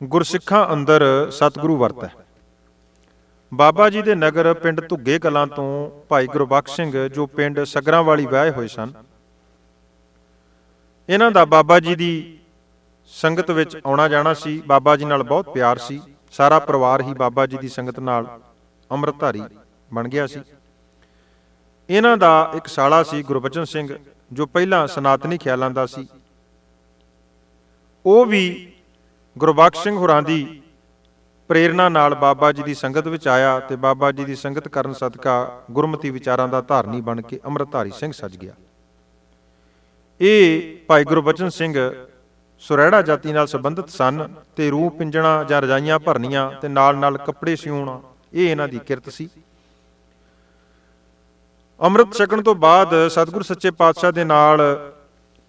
ਗੁਰਸਿੱਖਾਂ ਅੰਦਰ ਸਤਿਗੁਰੂ ਵਰਤ। ਹੈ ਬਾਬਾ ਜੀ ਦੇ ਨਗਰ ਪਿੰਡ ਧੁੱਗੇ ਕਲਾਂ ਤੋਂ ਭਾਈ ਗੁਰਬਖਸ਼ ਸਿੰਘ, ਜੋ ਪਿੰਡ ਸਗਰਾਂ ਵਾਲੀ ਵਿਆਹੇ ਹੋਏ ਸਨ। ਇਹਨਾਂ ਦਾ ਬਾਬਾ ਜੀ ਦੀ ਸੰਗਤ ਵਿੱਚ ਆਉਣਾ ਜਾਣਾ ਸੀ। ਬਾਬਾ ਜੀ ਨਾਲ ਬਹੁਤ ਪਿਆਰ ਸੀ। ਸਾਰਾ ਪਰਿਵਾਰ ਹੀ ਬਾਬਾ ਜੀ ਦੀ ਸੰਗਤ ਨਾਲ ਅੰਮ੍ਰਿਤਧਾਰੀ ਬਣ ਗਿਆ ਸੀ। ਇਹਨਾਂ ਦਾ ਇੱਕ ਸਾਲਾ ਸੀ ਗੁਰਬਚਨ ਸਿੰਘ, ਜੋ ਪਹਿਲਾਂ ਸਨਾਤਨੀ ਖਿਆਲਾਂ ਦਾ ਸੀ। ਉਹ ਵੀ ਗੁਰਬਖਸ਼ ਸਿੰਘ ਹੋਰਾਂ ਦੀ ਪ੍ਰੇਰਣਾ ਨਾਲ ਬਾਬਾ ਜੀ ਦੀ ਸੰਗਤ ਵਿੱਚ ਆਇਆ ਤੇ ਬਾਬਾ ਜੀ ਦੀ ਸੰਗਤ ਕਰਨ ਸਦਕਾ ਗੁਰਮਤੀ ਵਿਚਾਰਾਂ ਦਾ ਧਾਰਨੀ ਬਣ ਕੇ ਅੰਮ੍ਰਿਤਧਾਰੀ ਸਿੰਘ ਸੱਜ ਗਿਆ। ਇਹ ਭਾਈ ਗੁਰਬਚਨ ਸਿੰਘ ਸੁਰੈੜਾ ਜਾਤੀ ਨਾਲ ਸੰਬੰਧਿਤ ਸਨ ਤੇ ਰੂਹ ਪਿੰਜਣਾ ਜਾਂ ਰਜਾਈਆਂ ਭਰਨੀਆਂ ਤੇ ਨਾਲ-ਨਾਲ ਕੱਪੜੇ ਸਿਉਣਾ ਇਹ ਇਹਨਾਂ ਦੀ ਕਿਰਤ ਸੀ। ਅੰਮ੍ਰਿਤ ਛਕਣ ਤੋਂ ਬਾਅਦ ਸਤਿਗੁਰ ਸੱਚੇ ਪਾਤਸ਼ਾਹ ਦੇ ਨਾਲ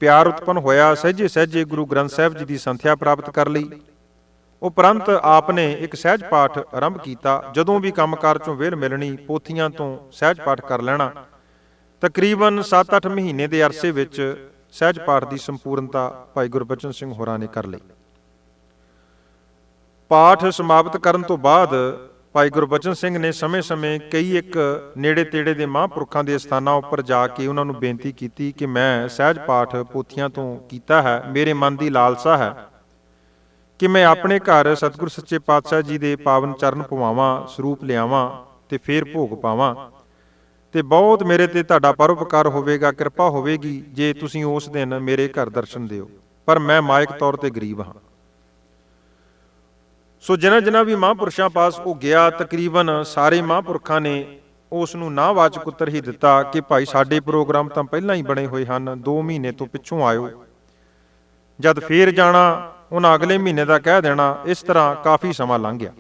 ਪਿਆਰ ਉਤਪਨ ਹੋਇਆ ਸਹਿਜੇ ਸਹਿਜੇ ਗੁਰੂ ਗ੍ਰੰਥ ਸਾਹਿਬ ਜੀ ਦੀ ਸੰਥਿਆ ਪ੍ਰਾਪਤ ਕਰ ਲਈ। ਉਪਰੰਤ ਆਪ ਨੇ ਇੱਕ ਸਹਿਜ ਪਾਠ ਆਰੰਭ ਕੀਤਾ, ਜਦੋਂ ਵੀ ਕੰਮਕਾਰ ਚੋਂ ਵੇਲ ਮਿਲਣੀ ਪੋਥੀਆਂ ਤੋਂ ਸਹਿਜ ਪਾਠ ਕਰ ਲੈਣਾ। ਤਕਰੀਬਨ 7-8 ਮਹੀਨੇ ਦੇ ਅਰਸੇ ਵਿੱਚ ਸਹਿਜ ਪਾਠ ਦੀ ਸੰਪੂਰਨਤਾ ਭਾਈ ਗੁਰਬਚਨ ਸਿੰਘ ਹੋਰਾਂ ਨੇ ਕਰ ਲਈ। ਪਾਠ ਸਮਾਪਤ ਕਰਨ ਤੋਂ ਬਾਅਦ ਭਾਈ ਗੁਰਬਚਨ ਸਿੰਘ ਨੇ ਸਮੇਂ-ਸਮੇਂ ਕਈ ਇੱਕ ਨੇੜੇ-ਤੇੜੇ ਦੇ ਮਹਾਂਪੁਰਖਾਂ ਦੇ ਸਥਾਨਾਂ ਉੱਪਰ ਜਾ ਕੇ ਉਹਨਾਂ ਨੂੰ ਬੇਨਤੀ ਕੀਤੀ ਕਿ ਮੈਂ ਸਹਿਜ ਪਾਠ ਪੋਥੀਆਂ ਤੋਂ ਕੀਤਾ ਹੈ, ਮੇਰੇ ਮਨ ਦੀ ਲਾਲਸਾ ਹੈ ਕਿ ਮੈਂ ਆਪਣੇ ਘਰ ਸਤਿਗੁਰ ਸੱਚੇ ਪਾਤਸ਼ਾਹ ਜੀ ਦੇ ਪਾਵਨ ਚਰਨ ਪਵਾਵਾਂ, ਸਰੂਪ ਲਿਆਵਾਂ ਤੇ ਫੇਰ ਭੋਗ ਪਾਵਾਂ। ਤੇ ਬਹੁਤ ਮੇਰੇ ਤੇ ਤੁਹਾਡਾ ਪਰਉਪਕਾਰ ਹੋਵੇਗਾ, ਕਿਰਪਾ ਹੋਵੇਗੀ ਜੇ ਤੁਸੀਂ ਉਸ ਦਿਨ ਮੇਰੇ ਘਰ ਦਰਸ਼ਨ ਦਿਓ। ਪਰ ਮੈਂ ਮਾਇਕ ਤੌਰ ਤੇ ਗਰੀਬ ਹਾਂ। ਸੋ ਜਿਨ੍ਹਾਂ ਜਿਨ੍ਹਾਂ ਵੀ ਮਹਾਂਪੁਰਸ਼ਾਂ ਪਾਸ ਉਹ ਗਿਆ, ਤਕਰੀਬਨ ਸਾਰੇ ਮਹਾਂਪੁਰਖਾਂ ਨੇ ਉਸ ਨੂੰ ਨਾ ਨਾਵਾਚਕ ਉੱਤਰ ਹੀ ਦਿੱਤਾ ਕਿ ਭਾਈ ਸਾਡੇ ਪ੍ਰੋਗਰਾਮ ਤਾਂ ਪਹਿਲਾਂ ਹੀ ਬਣੇ ਹੋਏ ਹਨ 2 ਮਹੀਨੇ ਤੋਂ ਪਿੱਛੋਂ ਆਇਓ। ਜਦ ਫੇਰ ਜਾਣਾ, ਉਹਨਾਂ ਅਗਲੇ ਮਹੀਨੇ ਦਾ ਕਹਿ ਦੇਣਾ, ਇਸ ਤਰ੍ਹਾਂ ਕਾਫੀ ਸਮਾਂ ਲੰਘ ਗਿਆ।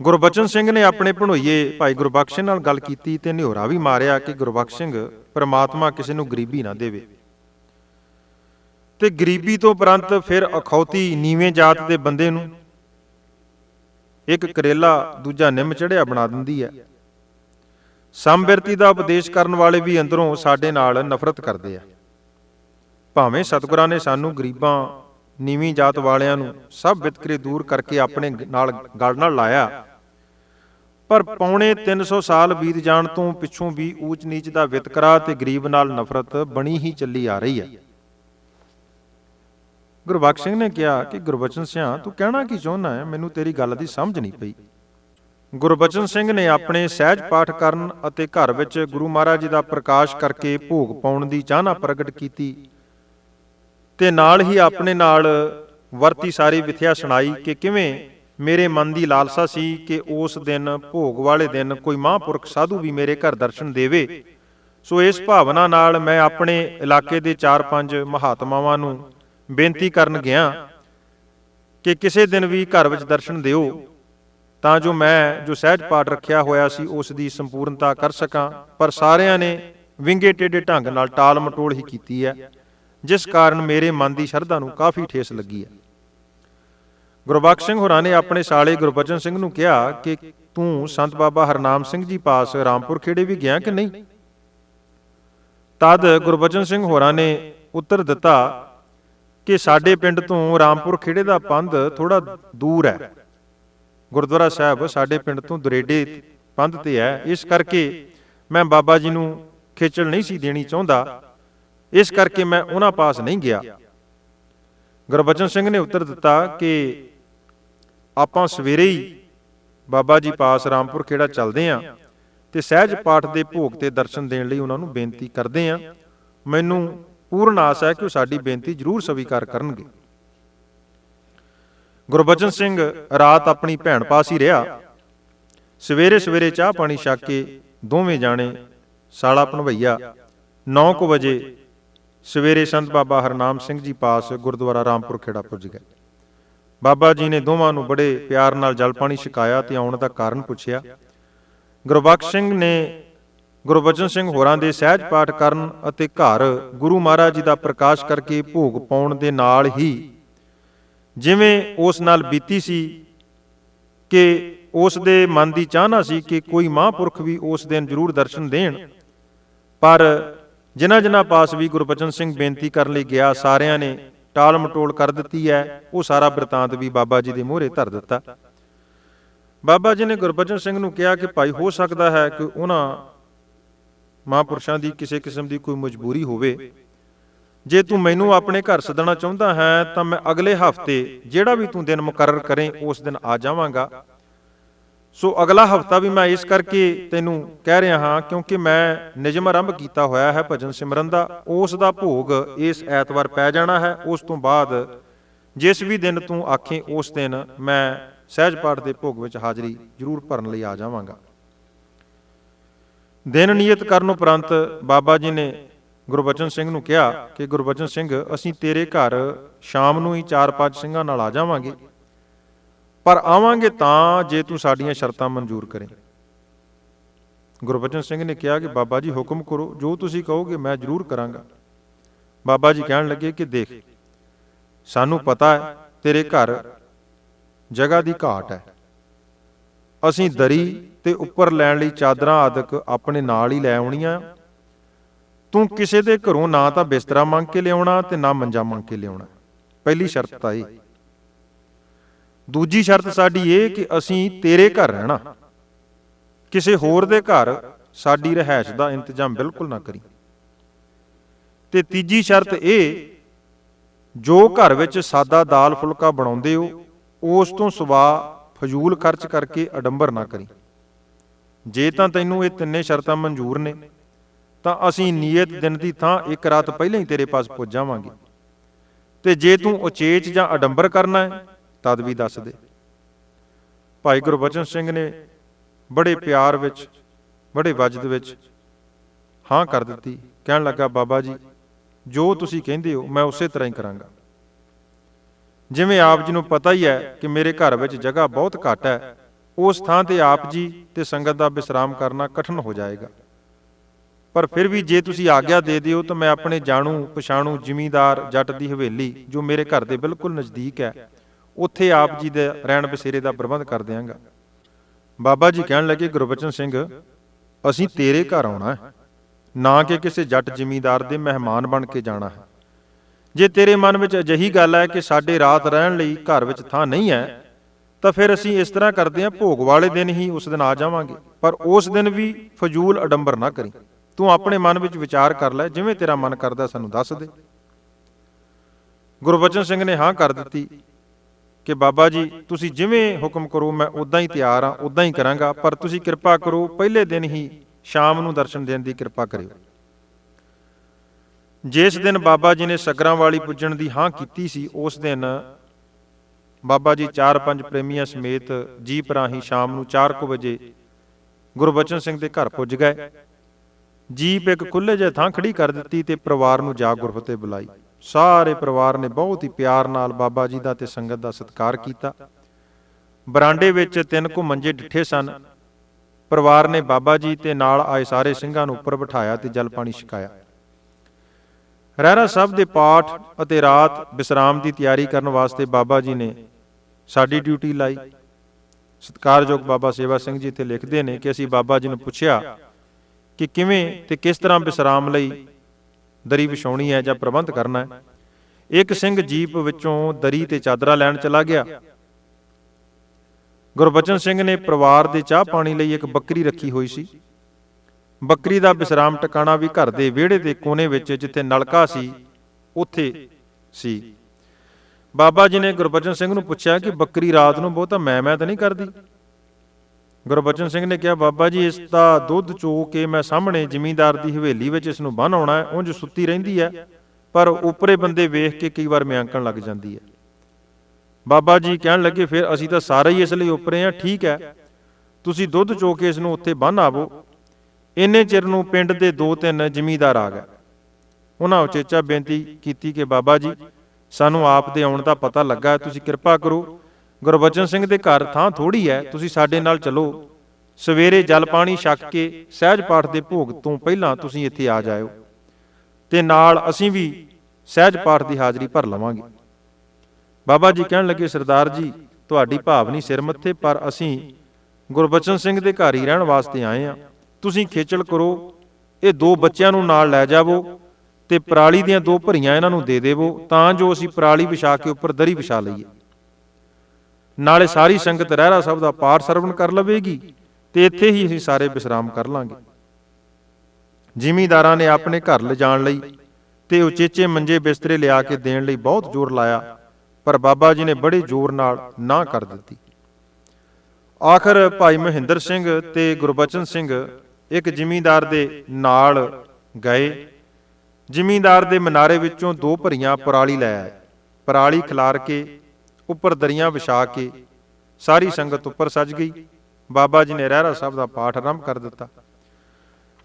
ਗੁਰਬਚਨ ਸਿੰਘ ਨੇ ਆਪਣੇ ਭਣੋਈਏ ਭਾਈ ਗੁਰਬਖਸ਼ ਨਾਲ ਗੱਲ ਕੀਤੀ ਤੇ ਨਿਹੋਰਾ ਵੀ ਮਾਰਿਆ ਕਿ ਗੁਰਬਖਸ਼ ਸਿੰਘ ਪ੍ਰਮਾਤਮਾ ਕਿਸੇ ਨੂੰ ਗਰੀਬੀ ਨਾ ਦੇਵੇ। ਤੇ ਗਰੀਬੀ ਤੋਂ ਉਪਰੰਤ ਫਿਰ ਅਖੌਤੀ ਨੀਵੇਂ ਜਾਤ ਦੇ ਬੰਦੇ ਨੂੰ ਇੱਕ ਕਰੇਲਾ ਦੂਜਾ ਨਿੰਮ ਚੜਿਆ ਬਣਾ ਦਿੰਦੀ ਹੈ। ਸੰਬਿਰਤੀ ਦਾ ਉਪਦੇਸ਼ ਕਰਨ ਵਾਲੇ ਵੀ ਅੰਦਰੋਂ ਸਾਡੇ ਨਾਲ ਨਫ਼ਰਤ ਕਰਦੇ ਆ। ਭਾਵੇਂ ਸਤਿਗੁਰਾਂ ਨੇ ਸਾਨੂੰ ਗਰੀਬਾਂ, ਨੀਵੀਂ ਜਾਤ ਵਾਲਿਆਂ ਨੂੰ ਸਭ ਵਿਤਕਰੇ ਦੂਰ ਕਰਕੇ ਆਪਣੇ ਨਾਲ ਗੜ ਨਾਲ ਲਾਇਆ, ਪਰ ਪੌਣੇ 300 ਸਾਲ ਬੀਤ ਜਾਣ ਤੋਂ ਪਿੱਛੋਂ ਵੀ ਊਚ ਨੀਚ ਦਾ ਵਿਤਕਰਾ ਤੇ ਗਰੀਬ ਨਾਲ ਨਫ਼ਰਤ ਬਣੀ ਹੀ ਚੱਲੀ ਆ ਰਹੀ ਹੈ। ਗੁਰਬਖਸ਼ ਸਿੰਘ ਨੇ ਕਿਹਾ ਕਿ ਗੁਰਬਚਨ ਸਿਆ, ਤੂੰ ਕਹਿਣਾ ਕੀ ਚਾਹੁੰਦਾ ਹੈ? ਮੈਨੂੰ ਤੇਰੀ ਗੱਲ ਦੀ ਸਮਝ ਨਹੀਂ ਪਈ। ਗੁਰਬਚਨ ਸਿੰਘ ਨੇ ਆਪਣੇ ਸਹਿਜ ਪਾਠ ਕਰਨ ਅਤੇ ਘਰ ਵਿੱਚ ਗੁਰੂ ਮਹਾਰਾਜ ਜੀ ਦਾ ਪ੍ਰਕਾਸ਼ ਕਰਕੇ ਭੋਗ ਪਾਉਣ ਦੀ ਚਾਹਨਾ ਪ੍ਰਗਟ ਕੀਤੀ ਤੇ ਨਾਲ ਹੀ ਆਪਣੇ ਨਾਲ ਵਰਤੀ ਸਾਰੀ ਵਿਥਿਆ ਸੁਣਾਈ ਕਿ ਕਿਵੇਂ ਮੇਰੇ ਮਨ ਦੀ ਲਾਲਸਾ ਸੀ ਕਿ ਉਸ ਦਿਨ, ਭੋਗ ਵਾਲੇ ਦਿਨ ਕੋਈ ਮਹਾਂਪੁਰਖ ਸਾਧੂ ਵੀ ਮੇਰੇ ਘਰ ਦਰਸ਼ਨ ਦੇਵੇ। ਸੋ ਇਸ ਭਾਵਨਾ ਨਾਲ ਮੈਂ ਆਪਣੇ ਇਲਾਕੇ ਦੇ 4-5 ਮਹਾਤਮਾਵਾਂ ਨੂੰ ਬੇਨਤੀ ਕਰਨ ਗਿਆ ਕਿ ਕਿਸੇ ਦਿਨ ਵੀ ਘਰ ਵਿੱਚ ਦਰਸ਼ਨ ਦਿਓ, ਤਾਂ ਜੋ ਮੈਂ ਜੋ ਸਹਿਜ ਪਾਠ ਰੱਖਿਆ ਹੋਇਆ ਸੀ, ਉਸ ਦੀ ਸੰਪੂਰਨਤਾ ਕਰ ਸਕਾਂ। ਪਰ ਸਾਰਿਆਂ ਨੇ ਵਿੰਗੇ ਟੇਡੇ ਢੰਗ ਨਾਲ ਟਾਲ ਮਟੋਲ ਹੀ ਕੀਤੀ ਹੈ, ਜਿਸ ਕਾਰਨ ਮੇਰੇ ਮਨ ਦੀ ਸ਼ਰਧਾ ਨੂੰ ਕਾਫੀ ਠੇਸ ਲੱਗੀ ਹੈ। ਗੁਰਬਖਸ਼ ਸਿੰਘ ਹੋਰਾਂ ਨੇ ਆਪਣੇ ਸਾਲੇ ਗੁਰਬਚਨ ਸਿੰਘ ਨੂੰ ਕਿਹਾ ਕਿ ਤੂੰ ਸੰਤ ਬਾਬਾ ਹਰਨਾਮ ਸਿੰਘ ਜੀ ਪਾਸ ਰਾਮਪੁਰ ਖੇੜੇ ਵੀ ਗਿਆ ਕਿ ਨਹੀਂ? ਤਦ ਗੁਰਬਚਨ ਸਿੰਘ ਹੋਰਾਂ ਨੇ ਉੱਤਰ ਦਿੱਤਾ ਕਿ ਸਾਡੇ ਪਿੰਡ ਤੋਂ ਰਾਮਪੁਰ ਖੇੜੇ ਦਾ ਪੰਧ ਥੋੜਾ ਦੂਰ ਹੈ। ਗੁਰਦੁਆਰਾ ਸਾਹਿਬ ਸਾਡੇ ਪਿੰਡ ਤੋਂ ਦਰੇਡੇ ਪੰਧ ਤੇ ਹੈ। ਇਸ ਕਰਕੇ ਮੈਂ ਬਾਬਾ ਜੀ ਨੂੰ ਖੇਚਲ ਨਹੀਂ ਸੀ ਦੇਣੀ ਚਾਹੁੰਦਾ। ਇਸ ਕਰਕੇ ਮੈਂ ਉਹਨਾਂ ਪਾਸ ਨਹੀਂ ਗਿਆ। ਗੁਰਬਚਨ ਸਿੰਘ ਨੇ ਉੱਤਰ ਦਿੱਤਾ ਕਿ ਆਪਾਂ ਸਵੇਰੇ ਹੀ ਬਾਬਾ ਜੀ ਪਾਸ ਰਾਮਪੁਰ ਖੇੜਾ ਚੱਲਦੇ ਆਂ ਤੇ ਸਹਿਜ ਪਾਠ ਦੇ ਭੋਗ ਤੇ ਦਰਸ਼ਨ ਦੇਣ ਲਈ ਉਹਨਾਂ ਨੂੰ ਬੇਨਤੀ ਕਰਦੇ ਆਂ ਮੈਨੂੰ ਪੂਰਨ ਆਸ ਹੈ ਕਿ ਉਹ ਸਾਡੀ ਬੇਨਤੀ ਜ਼ਰੂਰ ਸਵੀਕਾਰ ਕਰਨਗੇ। ਗੁਰਬਚਨ ਸਿੰਘ ਰਾਤ ਆਪਣੀ ਭੈਣ ਪਾਸ ਹੀ ਰਿਹਾ। ਸਵੇਰੇ ਸਵੇਰੇ ਚਾਹ ਪਾਣੀ ਛਕ ਕੇ ਦੋਵੇਂ ਜਾਣੇ ਸਾਲਾ ਭਣਵਈਆ 9:00 ਵਜੇ ਸਵੇਰੇ ਸੰਤ ਬਾਬਾ ਹਰਨਾਮ ਸਿੰਘ ਜੀ ਪਾਸ ਗੁਰਦੁਆਰਾ ਰਾਮਪੁਰ ਖੇੜਾ ਪੁੱਜ ਗਏ। ਬਾਬਾ ਜੀ ਨੇ ਦੋਵਾਂ ਨੂੰ ਬੜੇ ਪਿਆਰ ਨਾਲ ਜਲ ਪਾਣੀ ਛਕਾਇਆ ਤੇ ਆਉਣ ਦਾ ਕਾਰਨ ਪੁੱਛਿਆ। ਗੁਰਬਖਸ਼ ਸਿੰਘ ਨੇ ਗੁਰਬਚਨ ਸਿੰਘ ਹੋਰਾਂ ਦੇ ਸਹਿਜ ਪਾਠ ਕਰਨ ਅਤੇ ਘਰ ਗੁਰੂ ਮਹਾਰਾਜ ਜੀ ਦਾ ਪ੍ਰਕਾਸ਼ ਕਰਕੇ ਭੋਗ ਪਾਉਣ ਦੇ ਨਾਲ ਹੀ ਜਿਵੇਂ ਉਸ ਨਾਲ ਬੀਤੀ ਸੀ ਕਿ ਉਸ ਦੇ ਮਨ ਦੀ ਚਾਹਨਾ ਸੀ ਕਿ ਕੋਈ ਮਹਾਂਪੁਰਖ ਵੀ ਉਸ ਦਿਨ ਜ਼ਰੂਰ ਦਰਸ਼ਨ ਦੇਣ, ਪਰ ਜਿਨ੍ਹਾਂ ਜਿਨ੍ਹਾਂ ਪਾਸ ਵੀ ਗੁਰਬਚਨ ਸਿੰਘ ਬੇਨਤੀ ਕਰਨ ਲਈ ਗਿਆ, ਸਾਰਿਆਂ ਨੇ ਟਾਲ ਮਟੋਲ ਕਰ ਦਿੱਤੀ ਹੈ। ਉਹ ਸਾਰਾ ਬਿਰਤਾਂਤ ਵੀ ਬਾਬਾ ਜੀ ਦੇ ਮੂਹਰੇ ਧਰ ਦਿੱਤਾ। ਬਾਬਾ ਜੀ ਨੇ ਗੁਰਬਚਨ ਸਿੰਘ ਨੂੰ ਕਿਹਾ ਕਿ ਭਾਈ, ਹੋ ਸਕਦਾ ਹੈ ਕਿ ਉਹਨਾਂ ਮਹਾਂਪੁਰਸ਼ਾਂ ਦੀ ਕਿਸੇ ਕਿਸਮ ਦੀ ਕੋਈ ਮਜਬੂਰੀ ਹੋਵੇ। ਜੇ ਤੂੰ ਮੈਨੂੰ ਆਪਣੇ ਘਰ ਸੱਦਣਾ ਚਾਹੁੰਦਾ ਹੈ, ਤਾਂ ਮੈਂ ਅਗਲੇ ਹਫ਼ਤੇ ਜਿਹੜਾ ਵੀ ਤੂੰ ਦਿਨ ਮੁਕਰਰ ਕਰੇ, ਉਸ ਦਿਨ ਆ ਜਾਵਾਂਗਾ। ਸੋ ਅਗਲਾ ਹਫਤਾ ਵੀ ਮੈਂ ਇਸ ਕਰਕੇ ਤੈਨੂੰ ਕਹਿ ਰਿਹਾ ਹਾਂ, ਕਿਉਂਕਿ ਮੈਂ ਨਿਯਮ ਆਰੰਭ ਕੀਤਾ ਹੋਇਆ ਹੈ ਭਜਨ ਸਿਮਰਨ ਦਾ। ਉਸ ਦਾ ਭੋਗ ਇਸ ਐਤਵਾਰ ਪੈ ਜਾਣਾ ਹੈ। ਉਸ ਤੋਂ ਬਾਅਦ ਜਿਸ ਵੀ ਦਿਨ ਤੂੰ ਆਖੇ, ਉਸ ਦਿਨ ਮੈਂ ਸਹਿਜ ਪਾਠ ਦੇ ਭੋਗ ਵਿੱਚ ਹਾਜ਼ਰੀ ਜ਼ਰੂਰ ਭਰਨ ਲਈ ਆ ਜਾਵਾਂਗਾ। ਦਿਨ ਨਿਯਤ ਕਰਨ ਉਪਰੰਤ ਬਾਬਾ ਜੀ ਨੇ ਗੁਰਬਚਨ ਸਿੰਘ ਨੂੰ ਕਿਹਾ ਕਿ ਗੁਰਬਚਨ ਸਿੰਘ, ਅਸੀਂ ਤੇਰੇ ਘਰ ਸ਼ਾਮ ਨੂੰ ਹੀ 4-5 ਸਿੰਘਾਂ ਨਾਲ ਆ ਜਾਵਾਂਗੇ। ਪਰ ਆਵਾਂਗੇ ਤਾਂ ਜੇ ਤੂੰ ਸਾਡੀਆਂ ਸ਼ਰਤਾਂ ਮਨਜ਼ੂਰ ਕਰੇ। ਗੁਰਬਚਨ ਸਿੰਘ ਨੇ ਕਿਹਾ ਕਿ ਬਾਬਾ ਜੀ ਹੁਕਮ ਕਰੋ, ਜੋ ਤੁਸੀਂ ਕਹੋਗੇ ਮੈਂ ਜ਼ਰੂਰ ਕਰਾਂਗਾ। ਬਾਬਾ ਜੀ ਕਹਿਣ ਲੱਗੇ ਕਿ ਦੇਖ, ਸਾਨੂੰ ਪਤਾ ਹੈ ਤੇਰੇ ਘਰ ਜਗ੍ਹਾ ਦੀ ਘਾਟ ਹੈ। ਅਸੀਂ ਦਰੀ ਤੇ ਉੱਪਰ ਲੈਣ ਲਈ ਚਾਦਰਾਂ ਆਦਿਕ ਆਪਣੇ ਨਾਲ ਹੀ ਲੈ ਆਉਣੀਆਂ। ਤੂੰ ਕਿਸੇ ਦੇ ਘਰੋਂ ਨਾ ਤਾਂ ਬਿਸਤਰਾ ਮੰਗ ਕੇ ਲਿਆਉਣਾ ਤੇ ਨਾ ਮੰਜਾ ਮੰਗ ਕੇ ਲਿਆਉਣਾ। ਪਹਿਲੀ ਸ਼ਰਤ ਤਾਂ ਇਹ। ਦੂਜੀ ਸ਼ਰਤ ਸਾਡੀ ਇਹ ਕਿ ਅਸੀਂ ਤੇਰੇ ਘਰ ਰਹਿਣਾ। ਕਿਸੇ ਹੋਰ ਦੇ ਘਰ ਸਾਡੀ ਰਹਿائش ਦਾ ਇੰਤਜ਼ਾਮ ਬਿਲਕੁਲ ਨਾ ਕਰੀ। ਤੇ ਤੀਜੀ ਸ਼ਰਤ ਇਹ, ਜੋ ਘਰ ਵਿੱਚ ਸਾਦਾ ਦਾਲ ਫੁਲਕਾ ਬਣਾਉਂਦੇ ਹੋ, ਉਸ ਤੋਂ ਸਵਾ ਫਜ਼ੂਲ ਖਰਚ ਕਰਕੇ ਅਡੰਬਰ ਨਾ ਕਰੀ। ਜੇ ਤਾਂ ਤੈਨੂੰ ਇਹ ਤਿੰਨੇ ਸ਼ਰਤਾਂ ਮਨਜ਼ੂਰ ਨੇ, ਤਾਂ ਅਸੀਂ ਨੀਅਤ ਦਿਨ ਦੀ ਥਾਂ ਇੱਕ ਰਾਤ ਪਹਿਲਾਂ ਹੀ ਤੇਰੇ ਪਾਸ ਪੁੱਜ ਜਾਵਾਂਗੇ ਤੇ ਜੇ ਤੂੰ ਉਚੇਚ ਜਾਂ ਅਡੰਬਰ ਕਰਨਾ ਹੈ, ਤਦ ਵੀ ਦੱਸ ਦੇ। ਭਾਈ ਗੁਰਬਚਨ ਸਿੰਘ ਨੇ ਬੜੇ ਪਿਆਰ ਵਿੱਚ, ਬੜੇ ਵਜਦ ਵਿੱਚ ਹਾਂ ਕਰ ਦਿੱਤੀ। ਕਹਿਣ ਲੱਗਾ, ਬਾਬਾ ਜੀ, ਜੋ ਤੁਸੀਂ ਕਹਿੰਦੇ ਹੋ, ਮੈਂ ਉਸੇ ਤਰ੍ਹਾਂ ਹੀ ਕਰਾਂਗਾ। ਜਿਵੇਂ ਆਪ ਜੀ ਨੂੰ ਪਤਾ ਹੀ ਹੈ ਕਿ ਮੇਰੇ ਘਰ ਵਿੱਚ ਜਗ੍ਹਾ ਬਹੁਤ ਘੱਟ ਹੈ, ਉਸ ਥਾਂ ਤੇ ਆਪ ਜੀ ਤੇ ਸੰਗਤ ਦਾ ਵਿਸਰਾਮ ਕਰਨਾ ਕਠਿਨ ਹੋ ਜਾਏਗਾ। ਪਰ ਫਿਰ ਵੀ ਜੇ ਤੁਸੀਂ ਆਗਿਆ ਦੇ ਦਿਓ ਤਾਂ ਮੈਂ ਆਪਣੇ ਜਾਣੂ, ਪਛਾਣੂ ਜ਼ਿਮੀਂਦਾਰ ਜੱਟ ਦੀ ਹਵੇਲੀ, ਜੋ ਮੇਰੇ ਘਰ ਦੇ ਬਿਲਕੁਲ ਨਜ਼ਦੀਕ ਹੈ, ਉੱਥੇ ਆਪ ਜੀ ਦੇ ਰਹਿਣ ਬਸੇਰੇ ਦਾ ਪ੍ਰਬੰਧ ਕਰ ਦਿਆਂਗਾ। ਬਾਬਾ ਜੀ ਕਹਿਣ ਲੱਗੇ, ਗੁਰਬਚਨ ਸਿੰਘ, ਅਸੀਂ ਤੇਰੇ ਘਰ ਆਉਣਾ ਹੈ, ਨਾ ਕਿ ਕਿਸੇ ਜੱਟ ਜ਼ਿਮੀਂਦਾਰ ਦੇ ਮਹਿਮਾਨ ਬਣ ਕੇ ਜਾਣਾ ਹੈ। ਜੇ ਤੇਰੇ ਮਨ ਵਿੱਚ ਅਜਿਹੀ ਗੱਲ ਹੈ ਕਿ ਸਾਡੇ ਰਾਤ ਰਹਿਣ ਲਈ ਘਰ ਵਿੱਚ ਥਾਂ ਨਹੀਂ ਹੈ, ਤਾਂ ਫਿਰ ਅਸੀਂ ਇਸ ਤਰ੍ਹਾਂ ਕਰਦੇ ਹਾਂ, ਭੋਗ ਵਾਲੇ ਦਿਨ ਹੀ ਉਸ ਦਿਨ ਆ ਜਾਵਾਂਗੇ। ਪਰ ਉਸ ਦਿਨ ਵੀ ਫਜ਼ੂਲ ਅਡੰਬਰ ਨਾ ਕਰੀ। ਤੂੰ ਆਪਣੇ ਮਨ ਵਿੱਚ ਵਿਚਾਰ ਕਰ ਲੈ, ਜਿਵੇਂ ਤੇਰਾ ਮਨ ਕਰਦਾ ਸਾਨੂੰ ਦੱਸ ਦੇ। ਗੁਰਬਚਨ ਸਿੰਘ ਨੇ ਹਾਂ ਕਰ ਦਿੱਤੀ ਕਿ ਬਾਬਾ ਜੀ, ਤੁਸੀਂ ਜਿਵੇਂ ਹੁਕਮ ਕਰੋ, ਮੈਂ ਉਦਾਂ ਹੀ ਤਿਆਰ ਹਾਂ ਉਦਾਂ ਹੀ ਕਰਾਂਗਾ, ਪਰ ਤੁਸੀਂ ਕਿਰਪਾ ਕਰੋ, ਪਹਿਲੇ ਦਿਨ ਹੀ ਸ਼ਾਮ ਨੂੰ ਦਰਸ਼ਨ ਦੇਣ ਦੀ ਕਿਰਪਾ ਕਰਿਓ। ਜਿਸ ਦਿਨ ਬਾਬਾ ਜੀ ਨੇ ਸਗਰਾਂ ਵਾਲੀ ਪੁੱਜਣ ਦੀ ਹਾਂ ਕੀਤੀ ਸੀ, ਉਸ ਦਿਨ ਬਾਬਾ ਜੀ ਚਾਰ ਪੰਜ ਪ੍ਰੇਮੀਆਂ ਸਮੇਤ ਜੀਪ ਰਾਹੀਂ ਸ਼ਾਮ ਨੂੰ 4:00 ਵਜੇ ਗੁਰਬਚਨ ਸਿੰਘ ਦੇ ਘਰ ਪੁੱਜ ਗਏ। ਜੀਪ ਇੱਕ ਖੁੱਲੇ ਜਿਹੇ ਥਾਂ ਖੜੀ ਕਰ ਦਿੱਤੀ ਤੇ ਪਰਿਵਾਰ ਨੂੰ ਜਾ ਗੁਰਫਤੇ ਬੁਲਾਈ। ਸਾਰੇ ਪਰਿਵਾਰ ਨੇ ਬਹੁਤ ਹੀ ਪਿਆਰ ਨਾਲ ਬਾਬਾ ਜੀ ਦਾ ਤੇ ਸੰਗਤ ਦਾ ਸਤਿਕਾਰ ਕੀਤਾ। ਬਰਾਂਡੇ ਵਿੱਚ ਤਿੰਨ ਕੁ ਮੰਜੇ ਡਿੱਠੇ ਸਨ। ਪਰਿਵਾਰ ਨੇ ਬਾਬਾ ਜੀ ਤੇ ਨਾਲ ਆਏ ਸਾਰੇ ਸਿੰਘਾਂ ਨੂੰ ਉੱਪਰ ਬਿਠਾਇਆ ਤੇ ਜਲ ਪਾਣੀ ਛਕਾਇਆ। ਰਹਿਰਾ ਸਾਹਿਬ ਦੇ ਪਾਠ ਅਤੇ ਰਾਤ ਵਿਸਰਾਮ ਦੀ ਤਿਆਰੀ ਕਰਨ ਵਾਸਤੇ ਬਾਬਾ ਜੀ ਨੇ ਸਾਡੀ ਡਿਊਟੀ ਲਾਈ। ਸਤਿਕਾਰਯੋਗ ਬਾਬਾ ਸੇਵਾ ਸਿੰਘ ਜੀ ਇੱਥੇ ਲਿਖਦੇ ਨੇ ਕਿ ਅਸੀਂ ਬਾਬਾ ਜੀ ਨੂੰ ਪੁੱਛਿਆ ਕਿ ਕਿਵੇਂ ਤੇ ਕਿਸ ਤਰ੍ਹਾਂ ਵਿਸਰਾਮ ਲਈ ਦਰੀ ਵਿਛਾਉਣੀ ਹੈ ਜਾਂ ਪ੍ਰਬੰਧ ਕਰਨਾ ਹੈ। ਇੱਕ ਸਿੰਘ ਜੀਪ ਵਿੱਚੋਂ ਦਰੀ ਤੇ ਚਾਦਰਾ ਲੈਣ ਚਲਾ ਗਿਆ। ਗੁਰਬਚਨ ਸਿੰਘ ਨੇ ਪਰਿਵਾਰ ਦੇ ਚਾਹ ਪਾਣੀ ਲਈ ਇੱਕ ਬੱਕਰੀ ਰੱਖੀ ਹੋਈ ਸੀ। ਬੱਕਰੀ ਦਾ ਵਿਸਰਾਮ ਟਿਕਾਣਾ ਵੀ ਘਰ ਦੇ ਵਿਹੜੇ ਦੇ ਕੋਨੇ ਵਿੱਚ ਜਿੱਥੇ ਨਲਕਾ ਸੀ, ਉੱਥੇ ਸੀ। ਬਾਬਾ ਜੀ ਨੇ ਗੁਰਬਚਨ ਸਿੰਘ ਨੂੰ ਪੁੱਛਿਆ ਕਿ ਬੱਕਰੀ ਰਾਤ ਨੂੰ ਬਹੁਤਾ ਮੈਂ ਮੈਂ ਤਾਂ ਨਹੀਂ ਕਰਦੀ? ਗੁਰਬਚਨ ਸਿੰਘ ਨੇ ਕਿਹਾ, ਬਾਬਾ ਜੀ, ਇਸ ਦਾ ਦੁੱਧ ਚੋ ਕੇ ਮੈਂ ਸਾਹਮਣੇ ਜ਼ਿਮੀਂਦਾਰ ਦੀ ਹਵੇਲੀ ਵਿੱਚ ਇਸ ਨੂੰ ਬੰਨ ਆਉਣਾ ਹੈ, ਉਂਝ ਸੁੱਤੀ ਰਹਿੰਦੀ ਹੈ, ਪਰ ਉਪਰੇ ਬੰਦੇ ਵੇਖ ਕੇ ਕਈ ਵਾਰ ਮਿਆਂਕਣ ਲੱਗ ਜਾਂਦੀ ਹੈ। ਬਾਬਾ ਜੀ ਕਹਿਣ ਲੱਗੇ, ਫਿਰ ਅਸੀਂ ਤਾਂ ਸਾਰੇ ਹੀ ਇਸ ਲਈ ਉਪਰੇ ਆ ਠੀਕ ਹੈ। ਤੁਸੀਂ ਦੁੱਧ ਚੋ ਕੇ ਇਸ ਨੂੰ ਉੱਥੇ ਬੰਨ ਆਵੋ ਇੰਨੇ ਚਿਰ ਨੂੰ ਪਿੰਡ ਦੇ ਦੋ ਤਿੰਨ ਜ਼ਿਮੀਂਦਾਰ ਆ ਗਏ। ਉਹਨਾਂ ਉਚੇਚਾ ਬੇਨਤੀ ਕੀਤੀ ਕਿ ਬਾਬਾ ਜੀ, ਸਾਨੂੰ ਆਪ ਦੇ ਆਉਣ ਦਾ ਪਤਾ ਲੱਗਾ, ਤੁਸੀਂ ਕਿਰਪਾ ਕਰੋ। ਗੁਰਬਚਨ ਸਿੰਘ ਦੇ ਘਰ ਥਾਂ ਥੋੜੀ ਹੈ, ਤੁਸੀਂ ਸਾਡੇ ਨਾਲ ਚਲੋ। ਸਵੇਰੇ ਜਲ ਪਾਣੀ ਛਕ ਕੇ ਸਹਿਜ ਪਾਠ ਦੇ ਭੋਗ ਤੋਂ ਪਹਿਲਾਂ ਤੁਸੀਂ ਇੱਥੇ ਆ ਜਾਇਓ। ਤੇ ਨਾਲ ਅਸੀਂ ਵੀ ਸਹਿਜ ਪਾਠ ਦੀ ਹਾਜ਼ਰੀ ਭਰ ਲਵਾਂਗੇ। ਬਾਬਾ ਜੀ ਕਹਿਣ ਲੱਗੇ, ਸਰਦਾਰ ਜੀ, ਤੁਹਾਡੀ ਭਾਵਨੀ ਸਿਰ ਮੱਥੇ, ਪਰ ਅਸੀਂ ਗੁਰਬਚਨ ਸਿੰਘ ਦੇ ਘਰ ਹੀ ਰਹਿਣ ਵਾਸਤੇ ਆਏ ਆ ਤੁਸੀਂ ਖੇਚਲ ਕਰੋ, ਇਹ ਦੋ ਬੱਚਿਆਂ ਨੂੰ ਨਾਲ ਲੈ ਜਾਵੋ ਤੇ ਪਰਾਲੀ ਦੀਆਂ ਦੋ ਭਰੀਆਂ ਇਹਨਾਂ ਨੂੰ ਦੇ ਦੇਵੋ, ਤਾਂ ਜੋ ਅਸੀਂ ਪਰਾਲੀ ਵਿਛਾ ਕੇ ਉੱਪਰ ਦਰੀ ਵਿਛਾ ਲਈਏ। ਨਾਲੇ ਸਾਰੀ ਸੰਗਤ ਰਹਿਰਾ ਸਾਹਿਬ ਦਾ ਪਾਠ ਸਰਵਣ ਕਰ ਲਵੇਗੀ ਤੇ ਇੱਥੇ ਹੀ ਅਸੀਂ ਸਾਰੇ ਵਿਸਰਾਮ ਕਰ ਲਾਂਗੇ। ਜ਼ਿਮੀਂਦਾਰਾਂ ਨੇ ਆਪਣੇ ਘਰ ਲਿਜਾਣ ਲਈ ਤੇ ਉਚੇਚੇ ਮੰਜੇ ਬਿਸਤਰੇ ਲਿਆ ਕੇ ਦੇਣ ਲਈ ਬਹੁਤ ਜ਼ੋਰ ਲਾਇਆ, ਪਰ ਬਾਬਾ ਜੀ ਨੇ ਬੜੇ ਜ਼ੋਰ ਨਾਲ ਨਾ ਕਰ ਦਿੱਤੀ। ਆਖਰ ਭਾਈ ਮਹਿੰਦਰ ਸਿੰਘ ਤੇ ਗੁਰਬਚਨ ਸਿੰਘ ਇੱਕ ਜ਼ਿਮੀਂਦਾਰ ਦੇ ਨਾਲ ਗਏ। ਜ਼ਿਮੀਂਦਾਰ ਦੇ ਮਨਾਰੇ ਵਿੱਚੋਂ ਦੋ ਭਰੀਆਂ ਪਰਾਲੀ ਲੈ ਆਏ। ਪਰਾਲੀ ਖਿਲਾਰ ਕੇ, ਉੱਪਰ ਦਰੀਆਂ ਵਿਛਾ ਕੇ, ਸਾਰੀ ਸੰਗਤ ਉੱਪਰ ਸੱਜ ਗਈ। ਬਾਬਾ ਜੀ ਨੇ ਰਹਿਰਾ ਸਾਹਿਬ ਦਾ ਪਾਠ ਆਰੰਭ ਕਰ ਦਿੱਤਾ।